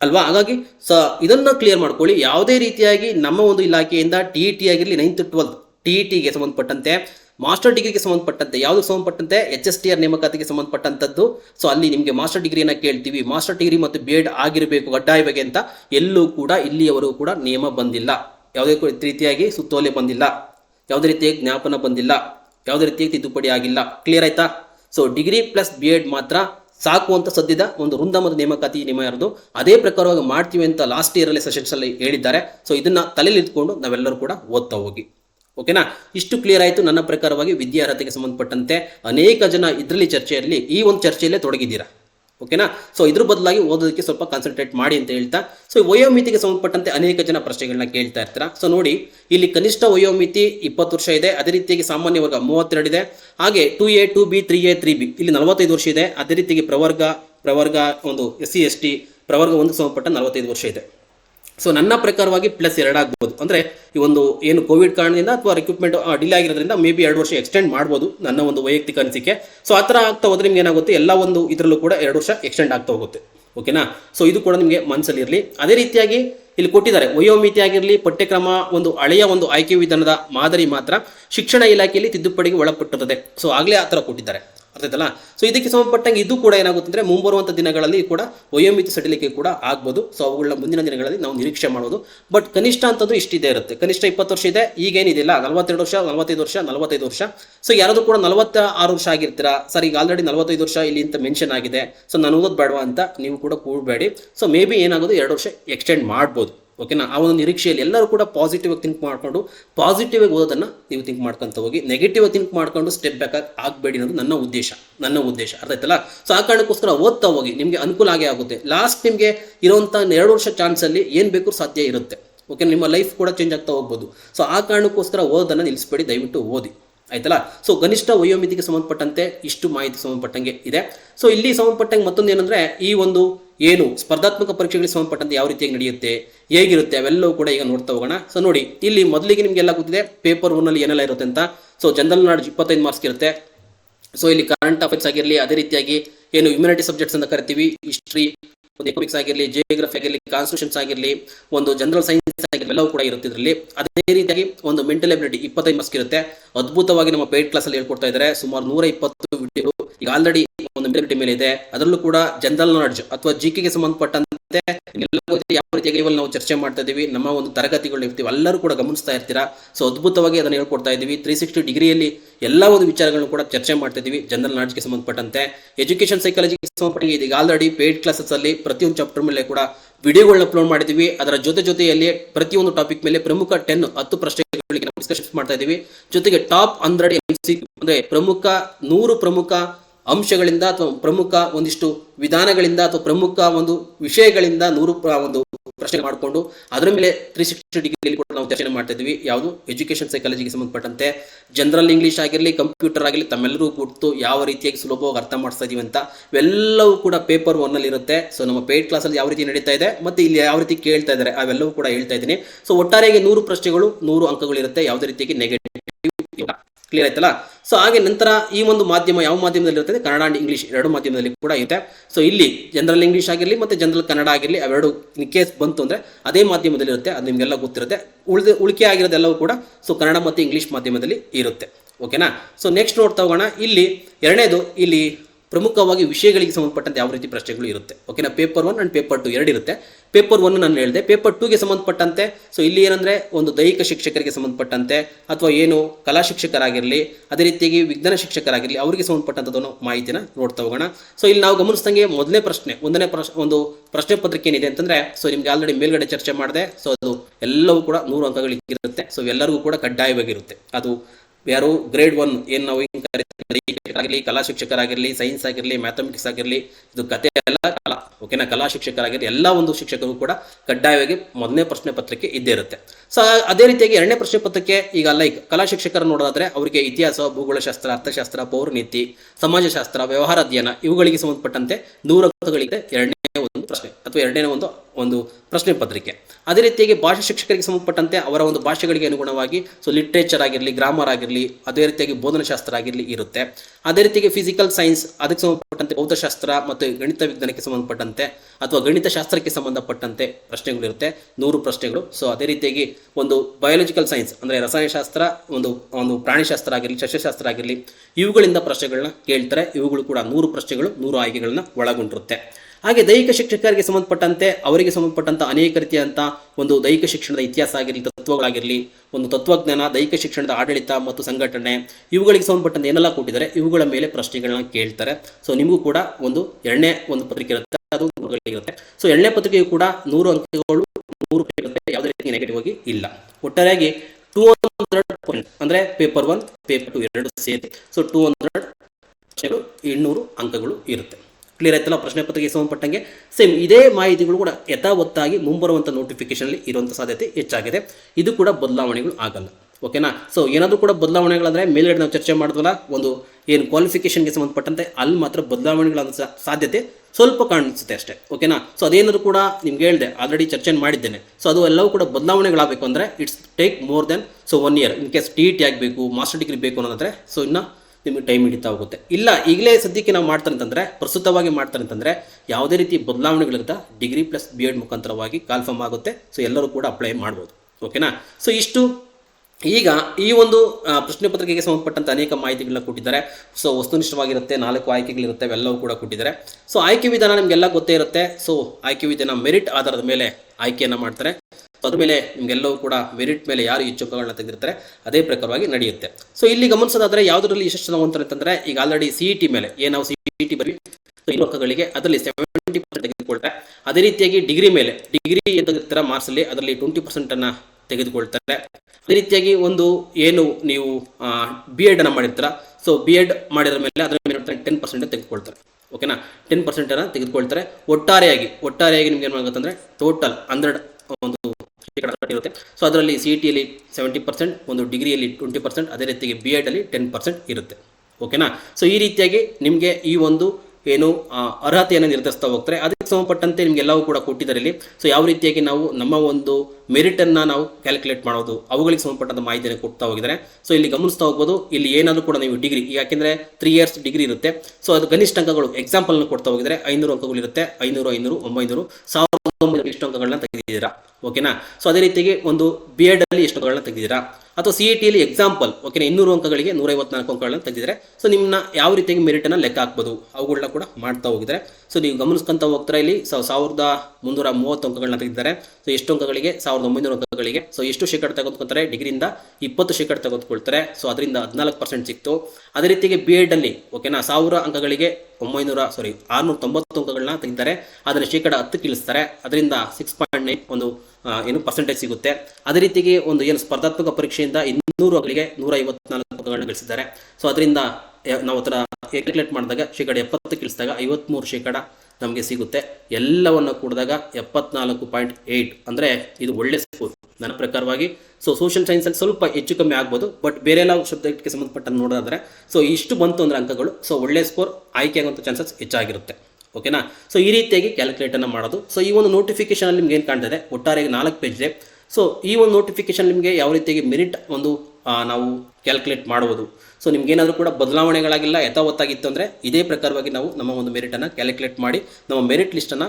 ಅಲ್ವಾ? ಹಾಗಾಗಿ ಸೊ ಇದನ್ನು ಕ್ಲಿಯರ್ ಮಾಡ್ಕೊಳ್ಳಿ. ಯಾವುದೇ ರೀತಿಯಾಗಿ ನಮ್ಮ ಒಂದು ಇಲಾಖೆಯಿಂದ ಟಿ ಇ ಟಿ ಆಗಿರಲಿ ನೈನ್ತ್ ಟ್ವೆಲ್ತ್ ಟಿ ಇ ಟಿಗೆ ಸಂಬಂಧಪಟ್ಟಂತೆ ಮಾಸ್ಟರ್ ಡಿಗ್ರಿಗೆ ಸಂಬಂಧಪಟ್ಟಂತೆ ಯಾವುದಕ್ಕೆ ಸಂಬಂಧಪಟ್ಟಂತೆ? ಎಚ್ ಎಸ್ ಟಿ ಆರ್ ನೇಮಕಾತಿಗೆ ಸಂಬಂಧಪಟ್ಟಂಥದ್ದು ಸೊ ಅಲ್ಲಿ ನಿಮಗೆ ಮಾಸ್ಟರ್ ಡಿಗ್ರಿನ ಕೇಳ್ತೀವಿ. ಮಾಸ್ಟರ್ ಡಿಗ್ರಿ ಮತ್ತು ಬಿ ಎಡ್ ಆಗಿರಬೇಕು ಕಡ್ಡಾಯವಾಗಿ ಅಂತ ಎಲ್ಲೂ ಕೂಡ ಇಲ್ಲಿಯವರೆಗೂ ಕೂಡ ನಿಯಮ ಬಂದಿಲ್ಲ. ಯಾವುದೇ ರೀತಿಯಾಗಿ ಸುತ್ತೋಲೆ ಬಂದಿಲ್ಲ. ಯಾವುದೇ ರೀತಿಯಾಗಿ ಜ್ಞಾಪನ ಬಂದಿಲ್ಲ. ಯಾವುದೇ ರೀತಿಯಾಗಿ ತಿದ್ದುಪಡಿ ಆಗಿಲ್ಲ. ಕ್ಲಿಯರ್ ಆಯ್ತಾ? So degree plus B Ed ಮಾತ್ರ ಸಾಕು ಅಂತ ಸದ್ಯದ ಒಂದು ವೃಂದ ಮತ್ತು ನೇಮಕಾತಿ ನಿಯಮ ಇರೋದು ಅದೇ ಪ್ರಕಾರವಾಗಿ ಮಾಡ್ತೀವಿ ಅಂತ ಲಾಸ್ಟ್ ಇಯರಲ್ಲಿ ಸೆಷನ್ಸಲ್ಲಿ ಹೇಳಿದ್ದಾರೆ. ಸೊ ಇದನ್ನ ತಲೆಯಲ್ಲಿ ಇಟ್ಕೊಂಡು ನಾವೆಲ್ಲರೂ ಕೂಡ ಓದ್ತಾ ಹೋಗಿ. ಓಕೆನಾ? ಇಷ್ಟು ಕ್ಲಿಯರ್ ಆಯಿತು. ನನ್ನ ಪ್ರಕಾರವಾಗಿ ವಿದ್ಯಾರ್ಹತೆಗೆ ಸಂಬಂಧಪಟ್ಟಂತೆ ಅನೇಕ ಜನ ಇದರಲ್ಲಿ ಚರ್ಚೆಯಲ್ಲಿ ಈ ಒಂದು ಚರ್ಚೆಯಲ್ಲೇ ತೊಡಗಿದ್ದೀರಾ? ಓಕೆನಾ? ಸೊ ಇದ್ರ ಬದಲಾಗಿ ಓದೋದಕ್ಕೆ ಸ್ವಲ್ಪ ಕಾನ್ಸಂಟ್ರೇಟ್ ಮಾಡಿ ಅಂತ ಹೇಳ್ತಾ ಸೊ ವಯೋಮಿತಿಗೆ ಸಂಬಂಧಪಟ್ಟಂತೆ ಅನೇಕ ಜನ ಪ್ರಶ್ನೆಗಳನ್ನ ಕೇಳ್ತಾ ಇರ್ತೀರಾ? ಸೊ ನೋಡಿ, ಇಲ್ಲಿ ಕನಿಷ್ಠ ವಯೋಮಿತಿ ಇಪ್ಪತ್ತು ವರ್ಷ ಇದೆ. ಅದೇ ರೀತಿಯಾಗಿ ಸಾಮಾನ್ಯ ವರ್ಗ ಮೂವತ್ತೆರಡು ಇದೆ. ಹಾಗೆ two A two B three A three B ಇಲ್ಲಿ ನಲವತ್ತೈದು ವರ್ಷ ಇದೆ. ಅದೇ ರೀತಿಯಾಗಿ ಪ್ರವರ್ಗ ಪ್ರವರ್ಗ ಒಂದು ಎಸ್ ಸಿ ಎಸ್ ಟಿ ಪ್ರವರ್ಗ ಒಂದು ಸಂಬಂಧಪಟ್ಟ ನಲವತ್ತೈದು ವರ್ಷ ಇದೆ. ಸೊ ನನ್ನ ಪ್ರಕಾರವಾಗಿ ಪ್ಲಸ್ ಎರಡಾಗ್ಬೋದು ಅಂದರೆ ಈ ಒಂದು ಏನು ಕೋವಿಡ್ ಕಾರಣದಿಂದ ಅಥವಾ ರಿಕ್ರೂಟ್ಮೆಂಟ್ ಡಿಲೇ ಆಗಿರೋದ್ರಿಂದ ಮೇ ಬಿ ಎರಡು ವರ್ಷ ಎಕ್ಸ್ಟೆಂಡ್ ಮಾಡ್ಬೋದು ನನ್ನ ಒಂದು ವೈಯಕ್ತಿಕ ಅನಿಸಿಕೆ. ಸೊ ಆ ಥರ ಆಗ್ತಾ ಹೋದ್ರೆ ನಿಮ್ಗೆ ಏನಾಗುತ್ತೆ? ಎಲ್ಲ ಒಂದು ಇದರಲ್ಲೂ ಕೂಡ ಎರಡು ವರ್ಷ ಎಕ್ಸ್ಟೆಂಡ್ ಆಗ್ತಾ ಹೋಗುತ್ತೆ. ಓಕೆನಾ ಸೊ ಇದು ಕೂಡ ನಿಮಗೆ ಮನಸ್ಸಲ್ಲಿ ಇರಲಿ. ಅದೇ ರೀತಿಯಾಗಿ ಇಲ್ಲಿ ಕೊಟ್ಟಿದ್ದಾರೆ, ವಯೋಮಿತಿ ಆಗಿರಲಿ, ಪಠ್ಯಕ್ರಮ ಒಂದು ಹಳೆಯ ಒಂದು ಆಯ್ಕೆ ವಿಧಾನದ ಮಾದರಿ ಮಾತ್ರ ಶಿಕ್ಷಣ ಇಲಾಖೆಯಲ್ಲಿ ತಿದ್ದುಪಡಿಗೆ ಒಳಪಟ್ಟಿರುತ್ತದೆ ಸೊ ಆಗಲೇ ಆ ಥರ ಕೊಟ್ಟಿದ್ದಾರೆ. ಅರ್ಥ ಆಯ್ತಲ್ಲ ಸೊ ಇದಕ್ಕೆ ಸಂಬಂಧಪಟ್ಟಂಗೆ ಇದು ಕೂಡ ಏನಾಗುತ್ತೆ ಅಂದರೆ ಮುಂಬರುವಂಥ ದಿನಗಳಲ್ಲಿ ಕೂಡ ವಯೋಮಿತಿ ಸಡಿಲಿಕೆ ಕೂಡ ಆಗ್ಬೋದು. ಸೊ ಅವುಗಳ ಮುಂದಿನ ದಿನಗಳಲ್ಲಿ ನಾವು ನಿರೀಕ್ಷೆ ಮಾಡೋದು ಬಟ್ ಕನಿಷ್ಠ ಅಂತಂದ್ರೆ ಇಷ್ಟಿದೆ ಇರುತ್ತೆ. ಕನಿಷ್ಠ ಇಪ್ಪತ್ತು ವರ್ಷ ಇದೆ ಈಗೇನಿದೆಯಲ್ಲ ನಲವತ್ತೆರಡು ವರ್ಷ, ನಲವತ್ತೈದು ವರ್ಷ ನಲವತ್ತೈದು ವರ್ಷ. ಸೊ ಯಾರಾದರೂ ಕೂಡ ನಲವತ್ತ ಆರು ವರ್ಷ ಆಗಿರ್ತೀರಾ? ಸರ್, ಈಗ ಆಲ್ರೆಡಿ ನಲವತ್ತೈದು ವರ್ಷ ಇಲ್ಲಿ ಅಂತ ಮೆನ್ಷನ್ ಆಗಿದೆ. ಸೊ ನಾನು ಓದೋದು ಬೇಡವಾ ಅಂತ ನೀವು ಕೂಡ ಕೂಡಬೇಡಿ. ಸೊ ಮೇ ಬಿ ಏನಾಗೋದು, ಎರಡು ವರ್ಷ ಎಕ್ಸ್ಟೆಂಡ್ ಮಾಡ್ಬೋದು. ಓಕೆನಾ ಆ ಒಂದು ನಿರೀಕ್ಷೆಯಲ್ಲಿ ಎಲ್ಲರೂ ಕೂಡ ಪಾಸಿಟಿವ್ ಆಗಿ ಥಿಂಕ್ ಮಾಡಿಕೊಂಡು ಪಾಸಿಟಿವ್ ಆಗಿ ಓದೋದನ್ನು ನೀವು ಥಿಂಕ್ ಮಾಡ್ಕೊಂತ ಹೋಗಿ ನೆಗೆಟಿವ್ ಥಿಂಕ್ ಮಾಡ್ಕೊಂಡು ಸ್ಟೆಪ್ ಬ್ಯಾಕ್ ಆಗಬೇಡಿ ಅನ್ನೋದು ನನ್ನ ಉದ್ದೇಶ ನನ್ನ ಉದ್ದೇಶ. ಅರ್ಥ ಆಯ್ತಲ್ಲ? ಸೊ ಆ ಕಾರಣಕ್ಕೋಸ್ಕರ ಓದ್ತಾ ಹೋಗಿ, ನಿಮಗೆ ಅನುಕೂಲ ಆಗೇ ಆಗುತ್ತೆ. ಲಾಸ್ಟ್ ನಿಮಗೆ ಇರುವಂಥ ಎರಡು ವರ್ಷ ಚಾನ್ಸಲ್ಲಿ ಏನು ಬೇಕು ಸಾಧ್ಯ ಇರುತ್ತೆ. ಓಕೆ ನಿಮ್ಮ ಲೈಫ್ ಕೂಡ ಚೇಂಜ್ ಆಗ್ತಾ ಹೋಗ್ಬೋದು. ಸೊ ಆ ಕಾರಣಕ್ಕೋಸ್ಕರ ಓದೋದನ್ನು ನಿಲ್ಲಿಸ್ಬೇಡಿ, ದಯವಿಟ್ಟು ಓದಿ. ಆಯ್ತಲ್ಲ? ಸೊ ಗನಿಷ್ಠ ವಯೋಮಿತಿಗೆ ಸಂಬಂಧಪಟ್ಟಂತೆ ಇಷ್ಟು ಮಾಹಿತಿ ಸಂಬಂಧಪಟ್ಟಂಗೆ ಇದೆ. ಸೊ ಇಲ್ಲಿ ಸಂಬಂಧಪಟ್ಟಂಗೆ ಮತ್ತೊಂದು ಏನಂದ್ರೆ, ಈ ಒಂದು ಏನು ಸ್ಪರ್ಧಾತ್ಮಕ ಪರೀಕ್ಷೆಗಳಿಗೆ ಸಂಬಂಧಪಟ್ಟಂತೆ ಯಾವ ರೀತಿಯಾಗಿ ನಡೆಯುತ್ತೆ, ಹೇಗಿರುತ್ತೆ, ಅವೆಲ್ಲವೂ ಕೂಡ ಈಗ ನೋಡ್ತಾ ಹೋಗೋಣ. ಸೊ ನೋಡಿ, ಇಲ್ಲಿ ಮೊದಲಿಗೆ ನಿಮಗೆಲ್ಲ ಗೊತ್ತಿದೆ, ಪೇಪರ್ ಒನ್ನಲ್ಲಿ ಏನೆಲ್ಲ ಇರುತ್ತೆ ಅಂತ. ಸೊ ಜನರಲ್ ನಾಲೆಡ್ಜ್ ಇಪ್ಪತ್ತೈದು ಮಾರ್ಕ್ಸ್ ಇರುತ್ತೆ. ಸೊ ಇಲ್ಲಿ ಕರೆಂಟ್ ಅಫೇರ್ಸ್ ಆಗಿರಲಿ, ಅದೇ ರೀತಿಯಾಗಿ ಏನು ಹ್ಯುಮ್ಯಾನಿಟಿ ಸಬ್ಜೆಕ್ಟ್ಸ್ ಅಂತ ಕರಿತೀವಿ ಹಿಸ್ಟ್ರಿ ಒಂದು ಎಕನಾಮಿಕ್ಸ್ ಆಗಿರಲಿ ಜಿಯೋಗ್ರಫಿ ಆಗಿರಲಿ ಕಾನ್ಸ್ಟಿಟ್ಯೂಷನ್ಸ್ ಆಗಿರಲಿ, ಒಂದು ಜನರಲ್ ಸೈನ್ಸ್ ಆಗಿರಲಿ, ಎಲ್ಲವೂ ಕೂಡ ಇರುತ್ತೆ ಇದರಲ್ಲಿ. ಅದೇ ರೀತಿಯಾಗಿ ಒಂದು ಮೆಂಟಲ್ ಎಬಿಲಿಟಿ ಇಪ್ಪತ್ತೈದು ಮಾರ್ಕ್ಸ್ ಇರುತ್ತೆ. ಅದ್ಭುತವಾಗಿ ನಮ್ಮ ಪೇಡ್ ಕ್ಲಾಸ್ ಅಲ್ಲಿ ಹೇಳ್ಕೊಡ್ತಾ ಇದ್ದಾರೆ. ಸುಮಾರು ನೂರ ಇಪ್ಪತ್ತು ವಿಡಿಯೋ ಈಗ ಆಲ್ರೆಡಿ ಒಂದು ಮೆಂಟಲಿಟಿ ಮೇಲೆ ಇದೆ ಅದರಲ್ಲೂ ಕೂಡ ಜನರಲ್ ನಾಲೆಡ್ಜ್ ಅಥವಾ ಜಿ ಗೆ ಸಂಬಂಧಪಟ್ಟಂತೆ ಎಲ್ಲವೂ ಯಾವ ರೀತಿಯಾಗಿ ಇವಾಗ ನಾವು ಚರ್ಚೆ ಮಾಡ್ತಾ ಇದೀವಿ ನಮ್ಮ ಒಂದು ತರಗತಿಗಳು ಇರ್ತೀವಿ ಎಲ್ಲರೂ ಕೂಡ ಗಮನಿಸ್ತಾ ಇರ್ತೀರಾ? ಸೊ ಅದ್ಭುತವಾಗಿ ಅದನ್ನ ಹೇಳ್ಕೊಡ್ತಾ ಇದೀವಿ ತ್ರೀ ಸಿಕ್ಸ್ಟಿ ಡಿಗ್ರಿಯಲ್ಲಿ ಎಲ್ಲ ಒಂದು ವಿಚಾರಗಳನ್ನು ಕೂಡ ಚರ್ಚೆ ಮಾಡ್ತಾ ಇದೀವಿ ಜನರಲ್ ನಾಲೆಜ್ಗೆ ಸಂಬಂಧಪಟ್ಟಂತೆ. ಎಜುಕೇಷನ್ ಸೈಕಾಲಜಿಗೆ ಸಂಬಂಧಪಟ್ಟಂಗೆ ಇದೀಗ ಆಲ್ರೆಡಿ ಪೇಯ್ಡ್ ಕ್ಲಾಸಸ್ ಅಲ್ಲಿ ಪ್ರತಿಯೊಂದು ಚಾಪ್ಟರ್ ಮೇಲೆ ಕೂಡ ವಿಡಿಯೋಗಳನ್ನ ಅಪ್ಲೋಡ್ ಮಾಡಿದೀವಿ ಅದರ ಜೊತೆ ಜೊತೆಯಲ್ಲಿ ಪ್ರತಿಯೊಂದು ಟಾಪಿಕ್ ಮೇಲೆ ಪ್ರಮುಖ ಟೆನ್ ಹತ್ತು ಪ್ರಶ್ನೆಗಳಿಗೆ ನಾವು ಡಿಸ್ಕಷನ್ ಮಾಡ್ತಾ ಇದೀವಿ ಜೊತೆಗೆ ಟಾಪ್ ಹಂಡ್ರೆಡ್ ಅಂದ್ರೆ ಪ್ರಮುಖ, ನೂರು ಪ್ರಮುಖ ಅಂಶಗಳಿಂದ ಅಥವಾ ಪ್ರಮುಖ ಒಂದಿಷ್ಟು ವಿಧಾನಗಳಿಂದ ಅಥವಾ ಪ್ರಮುಖ ಒಂದು ವಿಷಯಗಳಿಂದ ನೂರು ಒಂದು ಪ್ರಶ್ನೆ ಮಾಡಿಕೊಂಡು ಅದರ ಮೇಲೆ ತ್ರೀ ಸಿಕ್ಸ್ಟಿ ಡಿಗ್ರಿಯಲ್ಲಿ ಕೂಡ ನಾವು ಚರ್ಚೆ ಮಾಡ್ತಾ ಇದ್ವಿ. ಯಾವುದು? ಎಜುಕೇಷನ್ ಸೈಕಾಲಜಿಗೆ ಸಂಬಂಧಪಟ್ಟಂತೆ. ಜನರಲ್ ಇಂಗ್ಲೀಷ್ ಆಗಿರಲಿ ಕಂಪ್ಯೂಟರ್ ಆಗಿರಲಿ, ತಮ್ಮೆಲ್ಲರೂ ಕೂತು ಯಾವ ರೀತಿಯಾಗಿ ಸುಲಭವಾಗಿ ಅರ್ಥ ಮಾಡಿಸ್ತಾ ಇದೀವಿ ಅಂತ ಇವೆಲ್ಲವೂ ಕೂಡ ಪೇಪರ್ ಒನ್ನಲ್ಲಿ ಇರುತ್ತೆ. ಸೊ ನಮ್ಮ ಪೇಯ್ಡ್ ಕ್ಲಾಸಲ್ಲಿ ಯಾವ ರೀತಿ ನಡೀತಾ ಇದೆ ಮತ್ತೆ ಇಲ್ಲಿ ಯಾವ ರೀತಿ ಕೇಳ್ತಾ ಇದ್ದಾರೆ, ಅವೆಲ್ಲವೂ ಕೂಡ ಹೇಳ್ತಾ ಇದ್ದೀನಿ. ಸೊ ಒಟ್ಟಾರೆಯಾಗಿ ನೂರು ಪ್ರಶ್ನೆಗಳು, ನೂರು ಅಂಕಗಳಿರುತ್ತೆ ಯಾವುದೇ ರೀತಿಯಾಗಿ ನೆಗೆಟಿವ್ ಇಲ್ಲ. ಕ್ಲಿಯರ್ ಆಯ್ತಲ್ಲ? ಸೊ ಹಾಗೆ ನಂತರ ಈ ಒಂದು ಮಾಧ್ಯಮ ಯಾವ ಮಾಧ್ಯಮದಲ್ಲಿ ಇರುತ್ತೆ ಕನ್ನಡ ಅಂಡ್ ಇಂಗ್ಲೀಷ್ ಎರಡು ಮಾಧ್ಯಮದಲ್ಲಿ ಕೂಡ ಇದೆ ಸೊ ಇಲ್ಲಿ ಜನರಲ್ ಇಂಗ್ಲಿಷ್ ಆಗಿರಲಿ ಮತ್ತೆ ಜನರಲ್ ಕನ್ನಡ ಆಗಿರಲಿ ಅವೆರಡು ಇನ್ ಕೇಸ್ ಬಂತು ಅಂದ್ರೆ ಅದೇ ಮಾಧ್ಯಮದಲ್ಲಿ ಇರುತ್ತೆ ಅದು ನಿಮಗೆಲ್ಲ ಗೊತ್ತಿರುತ್ತೆ. ಉಳಿದ ಉಳಿಕೆ ಆಗಿರೋದೆಲ್ಲವೂ ಕೂಡ ಸೊ ಕನ್ನಡ ಮತ್ತು ಇಂಗ್ಲೀಷ್ ಮಾಧ್ಯಮದಲ್ಲಿ ಇರುತ್ತೆ. ಓಕೆನಾ ಸೊ ನೆಕ್ಸ್ಟ್ ನೋಡ್ತಾ ಹೋಗೋಣ. ಇಲ್ಲಿ ಎರಡನೇದು, ಇಲ್ಲಿ ಪ್ರಮುಖವಾಗಿ ವಿಷಯಗಳಿಗೆ ಸಂಬಂಧಪಟ್ಟಂತೆ ಯಾವ ರೀತಿ ಪ್ರಶ್ನೆಗಳು ಇರುತ್ತೆ. ಓಕೆನಾ paper one and paper two ಎರಡು ಇರುತ್ತೆ. ಪೇಪರ್ ಒನ್ ನಾನು ಹೇಳಿದೆ ಪೇಪರ್ ಟೂಗೆ ಸಂಬಂಧಪಟ್ಟಂತೆ ಸೊ ಇಲ್ಲಿ ಏನಂದ್ರೆ ಒಂದು ದೈಹಿಕ ಶಿಕ್ಷಕರಿಗೆ ಸಂಬಂಧಪಟ್ಟಂತೆ, ಅಥವಾ ಏನು ಕಲಾ ಶಿಕ್ಷಕರಾಗಿರಲಿ, ಅದೇ ರೀತಿಯಾಗಿ ವಿಜ್ಞಾನ ಶಿಕ್ಷಕರಾಗಿರಲಿ, ಅವರಿಗೆ ಸಂಬಂಧಪಟ್ಟಂಥದ್ದನ್ನು ಮಾಹಿತಿನ ನೋಡ್ತಾ ಹೋಗೋಣ. ಸೊ ಇಲ್ಲಿ ನಾವು ಗಮನಿಸ್ದಂಗೆ ಮೊದಲನೇ ಪ್ರಶ್ನೆ, ಒಂದನೇ ಪ್ರಶ್ನೆ ಒಂದು ಪ್ರಶ್ನೆ ಪತ್ರಿಕೆ ಏನಿದೆ ಅಂತಂದ್ರೆ ಸೊ ನಿಮ್ಗೆ ಆಲ್ರೆಡಿ ಮೇಲ್ಗಡೆ ಚರ್ಚೆ ಮಾಡಿದೆ ಸೊ ಅದು ಎಲ್ಲವೂ ಕೂಡ ನೂರು ಅಂಕಗಳಿಗೆ ಇರುತ್ತೆ ಸೊ ಎಲ್ಲರಿಗೂ ಕೂಡ ಕಡ್ಡಾಯವಾಗಿರುತ್ತೆ ಅದು ಯಾರು ಗ್ರೇಡ್ ಒನ್ ಏನು ನಾವು ಕಲಾ ಶಿಕ್ಷಕರಾಗಿರಲಿ ಸೈನ್ಸ್ ಆಗಿರಲಿ ಮ್ಯಾಥಮೆಟಿಕ್ಸ್ ಆಗಿರಲಿ, ಇದು ಕತೆ ಎಲ್ಲ ಕಲಾ. ಓಕೆನಾ ಕಲಾ ಶಿಕ್ಷಕರಾಗಿರಲಿ, ಎಲ್ಲ ಒಂದು ಶಿಕ್ಷಕರು ಕೂಡ ಕಡ್ಡಾಯವಾಗಿ ಮೊದಲನೇ ಪ್ರಶ್ನೆ ಪತ್ರಿಕೆ ಇದ್ದೇ ಇರುತ್ತೆ. ಸೊ ಅದೇ ರೀತಿಯಾಗಿ ಎರಡನೇ ಪ್ರಶ್ನೆ ಪತ್ರಿಕೆ ಈಗ ಲೈಕ್ ಕಲಾ ಶಿಕ್ಷಕರ ನೋಡೋದಾದ್ರೆ ಅವರಿಗೆ ಇತಿಹಾಸ, ಭೂಗೋಳಶಾಸ್ತ್ರ, ಅರ್ಥಶಾಸ್ತ್ರ, ಪೌರನೀತಿ, ಸಮಾಜಶಾಸ್ತ್ರ, ವ್ಯವಹಾರ ಅಧ್ಯಯನ ಇವುಗಳಿಗೆ ಸಂಬಂಧಪಟ್ಟಂತೆ ನೂರ ಎರಡನೇ ಅಥವಾ ಎರಡನೇ ಒಂದು ಒಂದು ಪ್ರಶ್ನೆ ಪತ್ರಿಕೆ. ಅದೇ ರೀತಿಯಾಗಿ ಭಾಷಾ ಶಿಕ್ಷಕರಿಗೆ ಸಂಬಂಧಪಟ್ಟಂತೆ ಅವರ ಒಂದು ಭಾಷೆಗಳಿಗೆ ಅನುಗುಣವಾಗಿ ಸೊ ಲಿಟ್ರೇಚರ್ ಆಗಿರಲಿ ಗ್ರಾಮರ್ ಆಗಿರಲಿ, ಅದೇ ರೀತಿಯಾಗಿ ಬೋಧನಶಾಸ್ತ್ರ ಆಗಿರಲಿ ಇರುತ್ತೆ. ಅದೇ ರೀತಿಯಾಗಿ ಫಿಸಿಕಲ್ ಸೈನ್ಸ್ ಅದಕ್ಕೆ ಸಂಬಂಧಪಟ್ಟಂತೆ ಭೌತಶಾಸ್ತ್ರ ಮತ್ತು ಗಣಿತ ವಿಜ್ಞಾನಕ್ಕೆ ಸಂಬಂಧಪಟ್ಟಂತೆ ಅಥವಾ ಗಣಿತ ಶಾಸ್ತ್ರಕ್ಕೆ ಸಂಬಂಧಪಟ್ಟಂತೆ ಪ್ರಶ್ನೆಗಳಿರುತ್ತೆ ನೂರು ಪ್ರಶ್ನೆಗಳು. ಸೊ ಅದೇ ರೀತಿಯಾಗಿ ಒಂದು ಬಯಾಲಜಿಕಲ್ ಸೈನ್ಸ್ ಅಂದರೆ ರಸಾಯನಶಾಸ್ತ್ರ, ಒಂದು ಒಂದು ಪ್ರಾಣಿಶಾಸ್ತ್ರ ಆಗಿರಲಿ ಸಸ್ಯಶಾಸ್ತ್ರ ಆಗಿರಲಿ, ಇವುಗಳಿಂದ ಪ್ರಶ್ನೆಗಳನ್ನ ಕೇಳ್ತಾರೆ. ಇವುಗಳು ಕೂಡ ನೂರು ಪ್ರಶ್ನೆಗಳು, ನೂರು ಆಯ್ಕೆಗಳನ್ನ ಒಳಗೊಂಡಿರುತ್ತೆ. ಹಾಗೆ ದೈಹಿಕ ಶಿಕ್ಷಕರಿಗೆ ಸಂಬಂಧಪಟ್ಟಂತೆ, ಅವರಿಗೆ ಸಂಬಂಧಪಟ್ಟಂತ ಅನೇಕ ರೀತಿಯಂತ ಒಂದು ದೈಹಿಕ ಶಿಕ್ಷಣದ ಇತಿಹಾಸ ಆಗಿರಲಿ, ತತ್ವಗಳಾಗಿರಲಿ, ಒಂದು ತತ್ವಜ್ಞಾನ, ದೈಹಿಕ ಶಿಕ್ಷಣದ ಆಡಳಿತ ಮತ್ತು ಸಂಘಟನೆ, ಇವುಗಳಿಗೆ ಸಂಬಂಧಪಟ್ಟಂತೆ ಏನೆಲ್ಲ ಕೊಟ್ಟಿದ್ದಾರೆ, ಇವುಗಳ ಮೇಲೆ ಪ್ರಶ್ನೆಗಳನ್ನ ಕೇಳ್ತಾರೆ. ಸೊ ನಿಮಗೂ ಕೂಡ ಒಂದು ಎರಡನೇ ಒಂದು ಪತ್ರಿಕೆ ಇರುತ್ತೆ. ಅದು ಇರುತ್ತೆ. ಸೊ ಎರಡನೇ ಪತ್ರಿಕೆಯು ಕೂಡ ನೂರು ಅಂಕಗಳು ನೂರು ಯಾವುದೇ ರೀತಿ ನೆಗೆಟಿವ್ ಆಗಿ ಇಲ್ಲ. ಒಟ್ಟಾರೆಯಾಗಿ ಟೂ ಹಂಡ್ರೆಡ್ ಅಂದ್ರೆ ಪೇಪರ್ ಒನ್ ಪೇಪರ್ ಟು ಎರಡು ಸೇರಿ. ಸೊ ಟೂ ಹಂಡ್ರೆಡ್ ಇನ್ನೂರು ಅಂಕಗಳು ಇರುತ್ತೆ. ಕ್ಲಿಯರ್ ಆಯ್ತಲ್ಲ? ಪ್ರಶ್ನೆ ಪತ್ರಿಕೆಗೆ ಸಂಬಂಧಪಟ್ಟಂಗೆ. ಸೇಮ್ ಇದೇ ಮಾಹಿತಿಗಳು ಕೂಡ ಯಥಾವತ್ತಾಗಿ ಮುಂಬರುವಂಥ ನೋಟಿಫಿಕೇಶನಲ್ಲಿ ಇರುವಂಥ ಸಾಧ್ಯತೆ ಹೆಚ್ಚಾಗಿದೆ. ಇದು ಕೂಡ ಬದಲಾವಣೆಗಳು ಆಗಲ್ಲ. ಓಕೆನಾ ಸೊ ಏನಾದರೂ ಕೂಡ ಬದಲಾವಣೆಗಳಂದರೆ ಮೇಲ್ಗಡೆ ನಾವು ಚರ್ಚೆ ಮಾಡಿದ್ವಲ್ಲ, ಒಂದು ಏನು ಕ್ವಾಲಿಫಿಕೇಷನ್ಗೆ ಸಂಬಂಧಪಟ್ಟಂತೆ ಅಲ್ಲಿ ಮಾತ್ರ ಬದಲಾವಣೆಗಳ ಸಾಧ್ಯತೆ ಸ್ವಲ್ಪ ಕಾಣಿಸುತ್ತೆ ಅಷ್ಟೇ. ಓಕೆನಾ ಸೊ ಅದೇನಾದರೂ ಕೂಡ ನಿಮ್ಗೆ ಹೇಳಿದೆ ಆಲ್ರೆಡಿ ಚರ್ಚೆ ಮಾಡಿದ್ದೇನೆ. ಸೊ ಅದು ಎಲ್ಲವೂ ಕೂಡ ಬದಲಾವಣೆಗಳಾಗಬೇಕು ಅಂದರೆ it's take more than so one year in case T T ಆಗಬೇಕು ಮಾಸ್ಟರ್ ಡಿಗ್ರಿ ಬೇಕು ಅನ್ನೋದಾದ್ರೆ ಸೊ ಇನ್ನು ನಿಮಗೆ ಟೈಮ್ ಹಿಡಿತಾ ಹೋಗುತ್ತೆ. ಇಲ್ಲ, ಈಗಲೇ ಸದ್ಯಕ್ಕೆ ನಾವು ಮಾಡ್ತಾರೆ ಅಂತಂದರೆ, ಪ್ರಸ್ತುತವಾಗಿ ಮಾಡ್ತಾರೆ ಅಂತಂದರೆ, ಯಾವುದೇ ರೀತಿ ಬದಲಾವಣೆಗಳಿಂದ ಡಿಗ್ರಿ ಪ್ಲಸ್ ಬಿ ಎಡ್ ಮುಖಾಂತರವಾಗಿ ಕಾಲ್ಫರ್ಮ್ ಆಗುತ್ತೆ. ಸೊ ಎಲ್ಲರೂ ಕೂಡ ಅಪ್ಲೈ ಮಾಡ್ಬೋದು. ಓಕೆನಾ ಸೊ ಇಷ್ಟು. ಈಗ ಈ ಒಂದು ಪ್ರಶ್ನೆ ಪತ್ರಿಕೆಗೆ ಸಂಬಂಧಪಟ್ಟಂತ ಅನೇಕ ಮಾಹಿತಿಗಳನ್ನ ಕೊಟ್ಟಿದ್ದಾರೆ. ಸೊ ವಸ್ತುನಿಷ್ಠವಾಗಿರುತ್ತೆ, ನಾಲ್ಕು ಆಯ್ಕೆಗಳಿರುತ್ತೆ, ಅವೆಲ್ಲವೂ ಕೂಡ ಕೊಟ್ಟಿದ್ದಾರೆ. ಸೊ ಆಯ್ಕೆ ವಿಧಾನ ನಿಮಗೆಲ್ಲ ಗೊತ್ತೇ ಇರುತ್ತೆ. ಸೊ ಆಯ್ಕೆ ವಿಧಾನ ಮೆರಿಟ್ ಆಧಾರದ ಮೇಲೆ ಆಯ್ಕೆಯನ್ನು ಮಾಡ್ತಾರೆ. ಸೊ ಅದ್ರ ಮೇಲೆ ನಿಮಗೆಲ್ಲವೂ ಕೂಡ ಮೆರಿಟ್ ಮೇಲೆ ಯಾರು ಈ ಚುಕ್ಕಗಳನ್ನ ತೆಗೆದಿರ್ತಾರೆ, ಅದೇ ಪ್ರಕಾರವಾಗಿ ನಡೆಯುತ್ತೆ. ಸೊ ಇಲ್ಲಿ ಗಮನಿಸೋದಾದ್ರೆ ಯಾವುದರಲ್ಲಿ ಯಶಸ್ಸು ಅಂತಾರೆ ಅಂತಂದ್ರೆ, ಈಗ ಆಲ್ರೆಡಿ ಸಿ ಇ ಟಿ ಮೇಲೆ ಏನು ನಾವು ಸಿ ಇ ಟಿ ಬರೀ ಅಂಕಗಳಿಗೆ ಅದರಲ್ಲಿ ಸೆವೆಂಟಿ ಪರ್ಸೆಂಟ್ ತೆಗೆದುಕೊಳ್ತಾರೆ. ಅದೇ ರೀತಿಯಾಗಿ ಡಿಗ್ರಿ ಮೇಲೆ ಡಿಗ್ರಿ ತೆಗೆದಿರ್ತಾರೆ ಮಾರ್ಕ್ಸ್ ಅಲ್ಲಿ ಅದರಲ್ಲಿ ಟ್ವೆಂಟಿ ಪರ್ಸೆಂಟ್ ಅನ್ನ ತೆಗೆದುಕೊಳ್ತಾರೆ. ಅದೇ ರೀತಿಯಾಗಿ ಒಂದು ಏನು ನೀವು ಬಿ ಎಡ್ ಅನ್ನ ಮಾಡಿರ್ತೀರ ಸೊ ಬಿ ಎಡ್ ಮಾಡಿದ ಮೇಲೆ ಅದರ ಮೇಲೆ ಟೆನ್ ಪರ್ಸೆಂಟ್ ತೆಗೆದುಕೊಳ್ತಾರೆ. ಓಕೆನಾ ಟೆನ್ ಪರ್ಸೆಂಟ್ ಅನ್ನ ತೆಗೆದುಕೊಳ್ತಾರೆ. ಒಟ್ಟಾರೆಯಾಗಿ ಒಟ್ಟಾರೆಯಾಗಿ ನಿಮ್ಗೆ ಏನು ಅಂದ್ರೆ ಟೋಟಲ್ ಹಂಡ್ರೆಡ್ ಒಂದು ಇರುತ್ತೆ ಸೊ ಅದರಲ್ಲಿ ಸಿ ಇ ಟಿಯಲ್ಲಿ ಸೆವೆಂಟಿ ಪರ್ಸೆಂಟ್ ಒಂದು ಡಿಗ್ರಿಯಲ್ಲಿ ಟ್ವೆಂಟಿ ಪರ್ಸೆಂಟ್ ಅದೇ ರೀತಿಗೆ ಬಿ ಎಡಲ್ಲಿ ಟೆನ್ ಪರ್ಸೆಂಟ್ ಇರುತ್ತೆ. ಓಕೆನಾ ಸೊ ಈ ರೀತಿಯಾಗಿ ನಿಮಗೆ ಈ ಒಂದು ಏನು ಅರ್ಹತೆಯನ್ನು ನಿರ್ಧರಿಸ್ತಾ ಹೋಗ್ತಾರೆ. ಅದಕ್ಕೆ ಸಂಬಂಧಪಟ್ಟಂತೆ ನಿಮಗೆಲ್ಲವೂ ಕೂಡ ಕೊಟ್ಟಿದ್ದಾರೆ ಇಲ್ಲಿ ಸೊ ಯಾವ ರೀತಿಯಾಗಿ ನಾವು ನಮ್ಮ ಒಂದು ಮೆರಿಟನ್ನು ನಾವು ಕ್ಯಾಲ್ಕುಲೇಟ್ ಮಾಡೋದು, ಅವುಗಳಿಗೆ ಸಂಬಂಧಪಟ್ಟಂತ ಮಾಹಿತಿಯನ್ನು ಕೊಡ್ತಾ ಹೋಗಿದ್ದಾರೆ. ಸೊ ಇಲ್ಲಿ ಗಮನಿಸ್ತಾ ಹೋಗ್ಬೋದು, ಇಲ್ಲಿ ಏನಾದರೂ ಕೂಡ ನೀವು ಡಿಗ್ರಿ, ಯಾಕೆಂದರೆ ತ್ರೀ ಇಯರ್ಸ್ ಡಿಗ್ರಿ ಇರುತ್ತೆ. ಸೊ ಅದು ಕನಿಷ್ಠ ಅಂಕಗಳು ಎಕ್ಸಾಂಪಲ್ನ ಕೊಡ್ತಾ ಹೋಗಿದ್ದಾರೆ, ಐನೂರು ಅಂಕಗಳು ಇರುತ್ತೆ, ಐನೂರು ಐನೂರು, ಒಂಬೈನೂರು, ಸಾವಿರದ ಒಂಬೈನೂರು ಎಷ್ಟು ಅಂಕಗಳನ್ನ ತೆಗೆದಿದ್ದೀರಾ. ಓಕೆನಾ ಸೊ ಅದೇ ರೀತಿಯಾಗಿ ಒಂದು ಬಿ ಎಡ್ ಅಲ್ಲಿ ಎಷ್ಟು ಅಂಕಗಳನ್ನ ತೆಗೆದಿದ್ದೀರಾ. ಅಥವಾ ಸಿ ಇ ಟಿಯಲ್ಲಿ ಎಕ್ಸಾಂಪಲ್ ಓಕೆ ಇನ್ನೂರು ಅಂಕಗಳಿಗೆ ನೂರ ಐವತ್ನಾಲ್ಕು ಅಂಕಗಳನ್ನ ತೆಗೆದಿದ್ರೆ ಸೊ ನಿಮ್ಮನ್ನ ಯಾವ ರೀತಿಯಾಗಿ ಮೆರಿಟನ್ನು ಲೆಕ್ಕ ಹಾಕ್ಬೋದು ಅವುಗಳನ್ನ ಕೂಡ ಮಾಡ್ತಾ ಹೋಗಿದ್ದಾರೆ ಸೊ ನೀವು ಗಮನಿಸ್ಕೊಂತ ಹೋಗ್ತಾರೆ ಇಲ್ಲಿ ಸಾವಿರದ ಮುನ್ನೂರ ಮೂವತ್ತು ಅಂಕಗಳನ್ನ ತೆಗೆದಿದ್ದಾರೆ. ಸೊ ಎಷ್ಟು ಅಂಕಗಳಿಗೆ ಸಾವಿರದ ಒಂಬೈನೂರು ಅಂಕಗಳಿಗೆ ಸೊ ಎಷ್ಟು ಶೇಕಡ ತೆಗೆದುಕೊಳ್ತಾರೆ ಡಿಗ್ರಿಯಿಂದ ಇಪ್ಪತ್ತು ಶೇಕಡ ತೆಗೆದುಕೊಳ್ತಾರೆ. ಸೊ ಅದರಿಂದ ಹದಿನಾಲ್ಕು ಪರ್ಸೆಂಟ್ ಸಿಕ್ತು. ಅದೇ ರೀತಿಗೆ ಬಿ ಎಡ್ ಅಲ್ಲಿ ಓಕೆನಾ ಸಾವಿರ ಅಂಕಗಳಿಗೆ ಒಂಬೈನೂರ ಸಾರಿ ಆರುನೂರ ತೊಂಬತ್ತು ಅಂಕಗಳನ್ನ ತೆಗಿದ್ದಾರೆ ಅದನ್ನು ಶೇಕಡ ಹತ್ತು ಇಳಿಸ್ತಾರೆ ಅದರಿಂದ ಸಿಕ್ಸ್ ಪಾಯಿಂಟ್ ನೈನ್ ಒಂದು ಏನು ಪರ್ಸೆಂಟೇಜ್ ಸಿಗುತ್ತೆ. ಅದೇ ರೀತಿಗೆ ಒಂದು ಏನು ಸ್ಪರ್ಧಾತ್ಮಕ ಪರೀಕ್ಷೆಯಿಂದ ಇನ್ನೂರು ಅಂಕಗಳಿಗೆ ನೂರ ಐವತ್ನಾಲ್ಕು ಅಂಕಗಳನ್ನ ಗಳಿಸಿದ್ದಾರೆ. ಸೊ ಅದರಿಂದ ನಾವು ಹತ್ರ ಕ್ಯಾಲ್ಕುಲೇಟ್ ಮಾಡಿದಾಗ ಶೇಕಡ ಎಪ್ಪತ್ತು ಇಳಿಸಿದಾಗ ಐವತ್ಮೂರು ಶೇಕಡ ನಮಗೆ ಸಿಗುತ್ತೆ. ಎಲ್ಲವನ್ನು ಕೂಡಿದಾಗ ಎಪ್ಪತ್ನಾಲ್ಕು ಪಾಯಿಂಟ್ ಏಯ್ಟ್ ಅಂದರೆ ಇದು ಒಳ್ಳೆ ಸ್ಕೋರ್ ನನ್ನ ಪ್ರಕಾರವಾಗಿ ಸೊ ಸೋಷಿಯಲ್ ಸೈನ್ಸಲ್ಲಿ ಸ್ವಲ್ಪ ಹೆಚ್ಚು ಕಮ್ಮಿ ಆಗ್ಬೋದು ಬಟ್ ಬೇರೆ ಎಲ್ಲ ಸಬ್ಜೆಕ್ಟ್ಗೆ ಸಂಬಂಧಪಟ್ಟಂಗೆ ನೋಡೋದಾದರೆ ಸೊ ಇಷ್ಟು ಬಂತು ಅಂದರೆ ಅಂಕಗಳು ಸೊ ಒಳ್ಳೆ ಸ್ಕೋರ್ ಆಯ್ಕೆ ಆಗುವಂಥ ಚಾನ್ಸಸ್ ಹೆಚ್ಚಾಗಿರುತ್ತೆ. ಓಕೆನಾ ಸೊ ಈ ರೀತಿಯಾಗಿ ಕ್ಯಾಲ್ಕುಲೇಟನ್ನು ಮಾಡೋದು. ಸೊ ಈ ಒಂದು ನೋಟಿಫಿಕೇಶನ್ ನಿಮ್ಗೆ ಏನು ಕಾಣ್ತದೆ ಒಟ್ಟಾರೆ ನಾಲ್ಕು ಪೇಜ್ ಇದೆ. ಸೊ ಈ ಒಂದು ನೋಟಿಫಿಕೇಶನ್ ನಿಮಗೆ ಯಾವ ರೀತಿಯಾಗಿ ಮೆರಿಟ್ ಒಂದು ನಾವು ಕ್ಯಾಲ್ಕುಲೇಟ್ ಮಾಡುವುದು. ಸೊ ನಿಮ್ಗೇನಾದರೂ ಕೂಡ ಬದಲಾವಣೆಗಳಾಗಿಲ್ಲ, ಯಥಾವತ್ತಾಗಿತ್ತು ಅಂದರೆ ಇದೇ ಪ್ರಕಾರವಾಗಿ ನಾವು ನಮ್ಮ ಒಂದು ಮೆರಿಟನ್ನು ಕ್ಯಾಲ್ಕುಲೇಟ್ ಮಾಡಿ ನಮ್ಮ ಮೆರಿಟ್ ಲಿಸ್ಟನ್ನು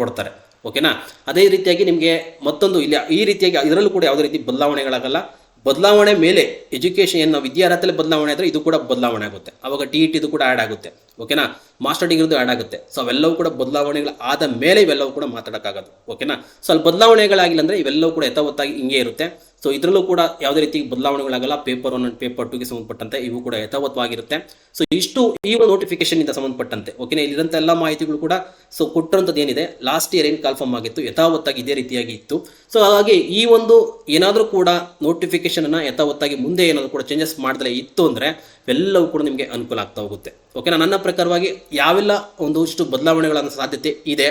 ಕೊಡ್ತಾರೆ. ಓಕೆನಾ ಅದೇ ರೀತಿಯಾಗಿ ನಿಮಗೆ ಮತ್ತೊಂದು ಇಲ್ಲಿ ಈ ರೀತಿಯಾಗಿ ಇದರಲ್ಲೂ ಕೂಡ ಯಾವುದೇ ರೀತಿ ಬದಲಾವಣೆಗಳಾಗಲ್ಲ. ಬದಲಾವಣೆ ಮೇಲೆ ಎಜುಕೇಶನ್ ಏನು, ನಾವು ವಿದ್ಯಾರ್ಹತೆಯಲ್ಲಿ ಬದಲಾವಣೆ ಆದರೆ ಇದು ಕೂಡ ಬದಲಾವಣೆ ಆಗುತ್ತೆ. ಅವಾಗ ಟಿ ಇ ಟಿದು ಕೂಡ ಆ್ಯಡ್ ಆಗುತ್ತೆ. ಓಕೆನಾ ಮಾಸ್ಟರ್ ಡಿಗ್ರಿದು ಆ್ಯಡ್ ಆಗುತ್ತೆ. ಸೊ ಅವೆಲ್ಲವೂ ಕೂಡ ಬದಲಾವಣೆಗಳು ಆದ ಮೇಲೆ ಇವೆಲ್ಲವೂ ಕೂಡ ಮಾತಾಡೋಕ್ಕಾಗೋದು. ಓಕೆನಾ ಸೊ ಅಲ್ಲಿ ಬದಲಾವಣೆಗಳಾಗಿಲ್ಲ ಅಂದರೆ ಇವೆಲ್ಲವೂ ಕೂಡ ಯಥಾವತ್ತಾಗಿ ಹಿಂಗೆ ಇರುತ್ತೆ. ಸೊ ಇದರಲ್ಲೂ ಕೂಡ ಯಾವುದೇ ರೀತಿ ಬದಲಾವಣೆಗಳಾಗಲ್ಲ. ಪೇಪರ್ ಒನ್ ಅಂಡ್ ಪೇಪರ್ ಟೂಗೆ ಸಂಬಂಧಪಟ್ಟಂತೆ ಇವು ಕೂಡ ಯಥಾವತ್ವಾಗಿರುತ್ತೆ. ಸೊ ಇಷ್ಟು ಈ ಒಂದು ನೋಟಿಫಿಕೇಶನ್ ಇಂದ ಸಂಬಂಧಪಟ್ಟಂತೆ. ಓಕೆನಾ ಇಲ್ಲಿರಂಥ ಎಲ್ಲ ಮಾಹಿತಿಗಳು ಕೂಡ ಸೊ ಕೊಟ್ಟಿರೋಂಥದ್ದು ಏನಿದೆ? ಲಾಸ್ಟ್ ಇಯರ್ ಏನು ಕನ್ಫರ್ಮ್ ಆಗಿತ್ತು? ಯಥಾವತ್ತಾಗಿ ಇದೇ ರೀತಿಯಾಗಿ ಇತ್ತು. ಸೊ ಹಾಗಾಗಿ ಈ ಒಂದು ಏನಾದರೂ ಕೂಡ ನೋಟಿಫಿಕೇಶನ್ ಅನ್ನ ಯಥಾವತ್ತಾಗಿ ಮುಂದೆ ಏನಾದರೂ ಕೂಡ ಚೇಂಜಸ್ ಮಾಡಿದ್ರೆ ಇತ್ತು ಅಂದರೆ, ಎಲ್ಲವೂ ಕೂಡ ನಿಮಗೆ ಅನುಕೂಲ ಆಗ್ತಾ ಹೋಗುತ್ತೆ. ಓಕೆನಾ ನನ್ನ ಪ್ರಕಾರವಾಗಿ ಯಾವೆಲ್ಲ ಒಂದಷ್ಟು ಬದಲಾವಣೆಗಳ ಸಾಧ್ಯತೆ ಇದೆ,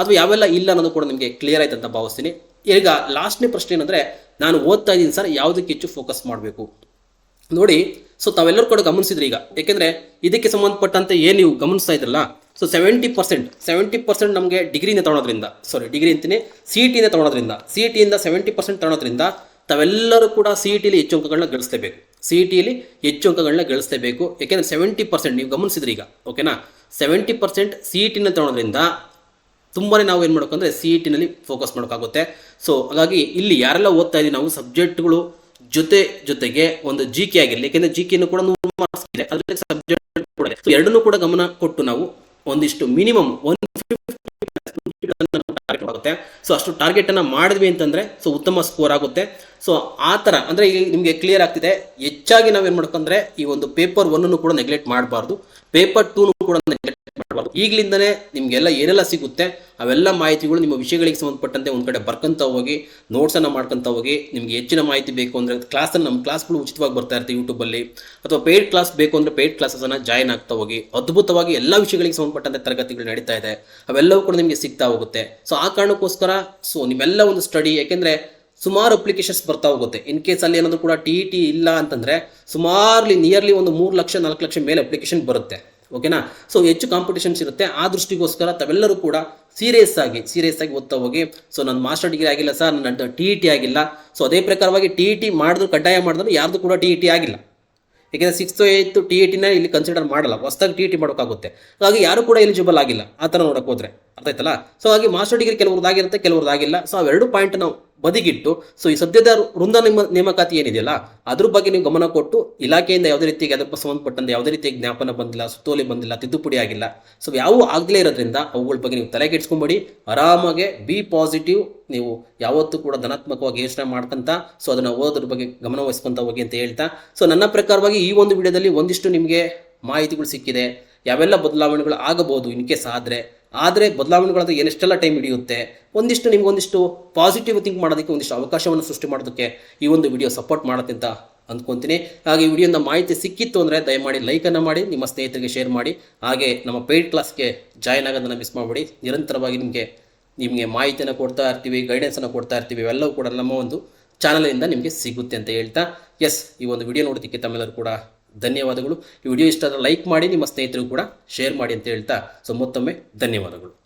ಅಥವಾ ಯಾವೆಲ್ಲ ಇಲ್ಲ ಅನ್ನೋದು ಕೂಡ ನಿಮಗೆ ಕ್ಲಿಯರ್ ಆಯ್ತು ಅಂತ ಭಾವಿಸ್ತೀನಿ. ಈಗ ಲಾಸ್ಟ್ನೇ ಪ್ರಶ್ನೆ ಏನಂದರೆ ನಾನು ಓದ್ತಾ ಇದ್ದೀನಿ ಸರ್, ಯಾವುದಕ್ಕೆ ಹೆಚ್ಚು ಫೋಕಸ್ ಮಾಡಬೇಕು? ನೋಡಿ ಸೊ ತಾವೆಲ್ಲರೂ ಕೂಡ ಗಮನಿಸಿದ್ರಿ ಈಗ. ಯಾಕೆಂದರೆ ಇದಕ್ಕೆ ಸಂಬಂಧಪಟ್ಟಂತೆ ಏನು ನೀವು ಗಮನಿಸ್ತಾ ಇದ್ರಲ್ಲ so seventy percent seventy percent ನಮಗೆ ಡಿಗ್ರಿಯಿಂದ ತೊಗೊಳೋದ್ರಿಂದ ಸಾರಿ ಡಿಗ್ರಿ ಅಂತೀನಿ ಸಿ ಇ ಟಿಯಿಂದ ತೊಗೊಳೋದ್ರಿಂದ ಸಿ ಇ ಟಿಯಿಂದ ಸೆವೆಂಟಿ ಪರ್ಸೆಂಟ್ ತೊಗೊಳೋದ್ರಿಂದ ತಾವೆಲ್ಲರೂ ಕೂಡ ಸಿ ಇ ಟಿಲಿ ಹೆಚ್ಚು ಅಂಕಗಳನ್ನ ಗಳಿಸ್ಲೇಬೇಕು. ಸಿ ಇ ಟಿಲಿ ಹೆಚ್ಚು ಅಂಕಗಳನ್ನ ಗಳಿಸ್ಲೇಬೇಕು. ಯಾಕೆಂದ್ರೆ ಸೆವೆಂಟಿ ಪರ್ಸೆಂಟ್ ನೀವು ಗಮನಿಸಿದ್ರಿ ಈಗ ಓಕೆನಾ ಸೆವೆಂಟಿ ಪರ್ಸೆಂಟ್ ಸಿ ಇ ಟಿನ ತೊಗೊಳೋದ್ರಿಂದ ತುಂಬಾ ನಾವು ಏನು ಮಾಡೋಕ್ಕಂದ್ರೆ ಸಿ ಇ ಟಿನಲ್ಲಿ ಫೋಕಸ್ ಮಾಡೋಕ್ಕಾಗುತ್ತೆ ಸೊ ಹಾಗಾಗಿ ಇಲ್ಲಿ ಯಾರೆಲ್ಲ ಓದ್ತಾ ಇದ್ದೀವಿ, ನಾವು ಸಬ್ಜೆಕ್ಟ್ಗಳು ಜೊತೆ ಜೊತೆಗೆ ಒಂದು ಜಿ ಕೆ ಆಗಿರಲಿ, ಯಾಕೆಂದರೆ ಜಿ ಕೆಯನ್ನು ಕೂಡ ನೂರು ಮಾರ್ಕ್ಸ್ ಇದೆ. ಅದರಲ್ಲಿ ಸಬ್ಜೆಕ್ಟ್ ಕೂಡ ಸೊ ಎರಡನ್ನೂ ಕೂಡ ಗಮನ ಕೊಟ್ಟು ನಾವು ಒಂದಿಷ್ಟು ಮಿನಿಮಮ್ ಒನ್ ಆಗುತ್ತೆ. ಸೊ ಅಷ್ಟು ಟಾರ್ಗೆಟ್ ಅನ್ನ ಮಾಡಿದ್ವಿ ಅಂತಂದ್ರೆ ಸೊ ಉತ್ತಮ ಸ್ಕೋರ್ ಆಗುತ್ತೆ. ಸೊ ಆ ಥರ, ಅಂದರೆ ಈಗ ನಿಮಗೆ ಕ್ಲಿಯರ್ ಆಗ್ತಿದೆ, ಹೆಚ್ಚಾಗಿ ನಾವೇನು ಮಾಡ್ಕೊಂಡ್ರೆ ಈ ಒಂದು ಪೇಪರ್ ಒನ್ನನ್ನು ಕೂಡ ನೆಗ್ಲೆಕ್ಟ್ ಮಾಡಬಾರ್ದು. ಪೇಪರ್ ಟೂನು ಕೂಡ ನೆಗ್ಲೆಕ್ಟ್ ಮಾಡಬಾರ್ದು. ಈಗಲಿಂದನೇ ನಿಮಗೆಲ್ಲ ಏನೆಲ್ಲ ಸಿಗುತ್ತೆ, ಅವೆಲ್ಲ ಮಾಹಿತಿಗಳು ನಿಮ್ಮ ವಿಷಯಗಳಿಗೆ ಸಂಬಂಧಪಟ್ಟಂತೆ ಒಂದು ಕಡೆ ಬರ್ಕೊಂತ ಹೋಗಿ ನೋಟ್ಸನ್ನು ಮಾಡ್ಕೊಂತ ಹೋಗಿ ನಿಮಗೆ ಹೆಚ್ಚಿನ ಮಾಹಿತಿ ಬೇಕು ಅಂದರೆ ಕ್ಲಾಸನ್ನು ನಮ್ಮ ಕ್ಲಾಸ್ಗಳು ಉಚಿತವಾಗಿ ಬರ್ತಾ ಇರ್ತೀವಿ ಯೂಟ್ಯೂಬಲ್ಲಿ ಅಥವಾ ಪೇಯ್ಡ್ ಕ್ಲಾಸ್ ಬೇಕು ಅಂದರೆ ಪೇಯ್ಡ್ ಕ್ಲಾಸಸನ್ನು ಜಾಯ್ನ್ ಆಗ್ತಾ ಹೋಗಿ. ಅದ್ಭುತವಾಗಿ ಎಲ್ಲ ವಿಷಯಗಳಿಗೆ ಸಂಬಂಧಪಟ್ಟಂತೆ ತರಗತಿಗಳು ನಡೀತಾ ಇದೆ. ಅವೆಲ್ಲವೂ ಕೂಡ ನಿಮಗೆ ಸಿಗ್ತಾ ಹೋಗುತ್ತೆ. ಸೊ ಆ ಕಾರಣಕ್ಕೋಸ್ಕರ ಸೊ ನಿಮ್ಮೆಲ್ಲ ಒಂದು ಸ್ಟಡಿ ಯಾಕೆಂದರೆ ಸುಮಾರು ಅಪ್ಲಿಕೇಶನ್ಸ್ ಬರ್ತಾ ಹೋಗುತ್ತೆ. ಇನ್ ಕೇಸ್ ಅಲ್ಲಿ ಏನಾದರೂ ಕೂಡ ಟಿ ಇ ಟಿ ಇಲ್ಲ ಅಂತಂದರೆ ಸುಮಾರ್ಲಿ ನಿಯರ್ಲಿ ಒಂದು ಮೂರು ಲಕ್ಷ, ನಾಲ್ಕು ಲಕ್ಷ ಮೇಲೆ ಅಪ್ಲಿಕೇಶನ್ ಬರುತ್ತೆ. ಓಕೆನಾ? ಸೊ ಹೆಚ್ಚು ಕಾಂಪಿಟೇಷನ್ಸ್ ಇರುತ್ತೆ. ಆ ದೃಷ್ಟಿಗೋಸ್ಕರ ತಾವೆಲ್ಲರೂ ಕೂಡ ಸೀರಿಯಸ್ ಆಗಿ ಸೀರಿಯಸ್ ಆಗಿ ಓದ್ತಾ ಹೋಗಿ. ಸೊ ನನ್ನ ಮಾಸ್ಟರ್ ಡಿಗ್ರಿ ಆಗಿಲ್ಲ ಸರ್ ನನ್ನ ಟಿ ಇ ಟಿ ಆಗಿಲ್ಲ. ಸೊ ಅದೇ ಪ್ರಕಾರವಾಗಿ ಟಿ ಇ ಟಿ ಮಾಡಿದ್ರು, ಕಡ್ಡಾಯ ಮಾಡಿದ್ರು, ಯಾರ್ದು ಕೂಡ ಟಿ ಇ ಟಿ ಆಗಿಲ್ಲ. ಏಕೆಂದರೆ ಸಿಕ್ಸ್ತ್ ಏಯ್ತು ಟಿ ಇ ಟಿನ ಇಲ್ಲಿ ಕನ್ಸಿಡರ್ ಮಾಡಲ್ಲ. ಹೊಸದಾಗಿ ಟಿ ಇ ಟಿ ಮಾಡೋಕ್ಕಾಗುತ್ತೆ. ಹಾಗಾಗಿ ಯಾರು ಕೂಡ ಎಲಿಜಿಬಲ್ ಆಗಿಲ್ಲ. ಆ ಥರ ನೋಡೋಕೆ ಹೋದ್ರೆ. ಅರ್ಥ ಆಯ್ತಲ್ಲ? ಸೊ ಹಾಗೆ ಮಾಸ್ಟರ್ ಡಿಗ್ರಿ ಕೆಲವ್ರದ್ದಾಗಿರುತ್ತೆ, ಕೆಲವ್ರದ್ದಾಗಿಲ್ಲ. ಸೊ ಅವೆರಡು ಪಾಯಿಂಟ್ ನಾವು ಬದಿಗಿಟ್ಟು ಸೊ ಈ ಸದ್ಯದ ವೃಂದ ನಿಮ್ಮ ನೇಮಕಾತಿ ಏನಿದೆಯಲ್ಲ, ಅದ್ರ ಬಗ್ಗೆ ನೀವು ಗಮನ ಕೊಟ್ಟು ಇಲಾಖೆಯಿಂದ ಯಾವುದೇ ರೀತಿಯಾಗಿ ಅದಕ್ಕೆ ಸಂಬಂಧಪಟ್ಟಂತೆ ಯಾವುದೇ ರೀತಿಯ ಜ್ಞಾಪನ ಬಂದಿಲ್ಲ, ಸುತ್ತೋಲೆ ಬಂದಿಲ್ಲ, ತಿದ್ದುಪಡಿ ಆಗಿಲ್ಲ. ಸೊ ಯಾವೂ ಆಗಲೇ ಇರೋದ್ರಿಂದ ಅವುಗಳ ಬಗ್ಗೆ ನೀವು ತಲೆ ಕೆಡಿಸ್ಕೊಂಬೇಡಿ ಆರಾಮಾಗೆ ಬಿ ಪಾಸಿಟಿವ್ ನೀವು ಯಾವತ್ತೂ ಕೂಡ ಧನಾತ್ಮಕವಾಗಿ ಯೋಚನೆ ಮಾಡ್ಕೊಂತ ಸೊ ಅದನ್ನು ಓದೋದ್ರ ಬಗ್ಗೆ ಗಮನ ವಹಿಸ್ಕೊಂತ ಹೋಗಿ ಅಂತ ಹೇಳ್ತಾ ಸೊ ನನ್ನ ಪ್ರಕಾರವಾಗಿ ಈ ಒಂದು ವಿಡಿಯೋದಲ್ಲಿ ಒಂದಿಷ್ಟು ನಿಮಗೆ ಮಾಹಿತಿಗಳು ಸಿಕ್ಕಿದೆ, ಯಾವೆಲ್ಲ ಬದಲಾವಣೆಗಳು ಆಗಬಹುದು ಇನ್ ಕೇಸ್ ಆದರೆ ಆದರೆ ಬದಲಾವಣೆಗಳಾದ ಏನೆಷ್ಟೆಲ್ಲ ಟೈಮ್ ಹಿಡಿಯುತ್ತೆ? ಒಂದಿಷ್ಟು ನಿಮ್ಗೆ ಒಂದಿಷ್ಟು ಪಾಸಿಟಿವ್ ಥಿಂಕ್ ಮಾಡೋದಕ್ಕೆ ಒಂದಿಷ್ಟು ಅವಕಾಶವನ್ನು ಸೃಷ್ಟಿ ಮಾಡೋದಕ್ಕೆ ಈ ಒಂದು ವಿಡಿಯೋ ಸಪೋರ್ಟ್ ಮಾಡುತ್ತೆ ಅಂತ ಅಂದ್ಕೊತೀನಿ ಹಾಗೆ ಈ ವಿಡಿಯೋಯಿಂದ ಮಾಹಿತಿ ಸಿಕ್ಕಿತ್ತು ಅಂದರೆ ದಯಮಾಡಿ ಲೈಕನ್ನು ಮಾಡಿ, ನಿಮ್ಮ ಸ್ನೇಹಿತರಿಗೆ ಶೇರ್ ಮಾಡಿ. ಹಾಗೆ ನಮ್ಮ ಪೇಯ್ಡ್ ಕ್ಲಾಸ್ಗೆ ಜಾಯ್ನ್ ಆಗೋದನ್ನು ಮಿಸ್ ಮಾಡಬೇಡಿ. ನಿರಂತರವಾಗಿ ನಿಮಗೆ ನಿಮಗೆ ಮಾಹಿತಿಯನ್ನು ಕೊಡ್ತಾ ಇರ್ತೀವಿ ಗೈಡೆನ್ಸನ್ನು ಕೊಡ್ತಾ ಇರ್ತೀವಿ. ಇವೆಲ್ಲವೂ ಕೂಡ ನಮ್ಮ ಒಂದು ಚಾನಲಿಂದ ನಿಮಗೆ ಸಿಗುತ್ತೆ ಅಂತ ಹೇಳ್ತಾ. ಎಸ್ ಈ ಒಂದು ವಿಡಿಯೋ ನೋಡೋದಕ್ಕೆ ತಮ್ಮೆಲ್ಲರೂ ಕೂಡ ಧನ್ಯವಾದಗಳು. ಈ ವಿಡಿಯೋ ಇಷ್ಟ ಆದರೆ ಲೈಕ್ ಮಾಡಿ, ನಿಮ್ಮ ಸ್ನೇಹಿತರಿಗೂ ಕೂಡ ಶೇರ್ ಮಾಡಿ ಅಂತ ಹೇಳ್ತಾ, ಸೊ ಮತ್ತೊಮ್ಮೆ ಧನ್ಯವಾದಗಳು.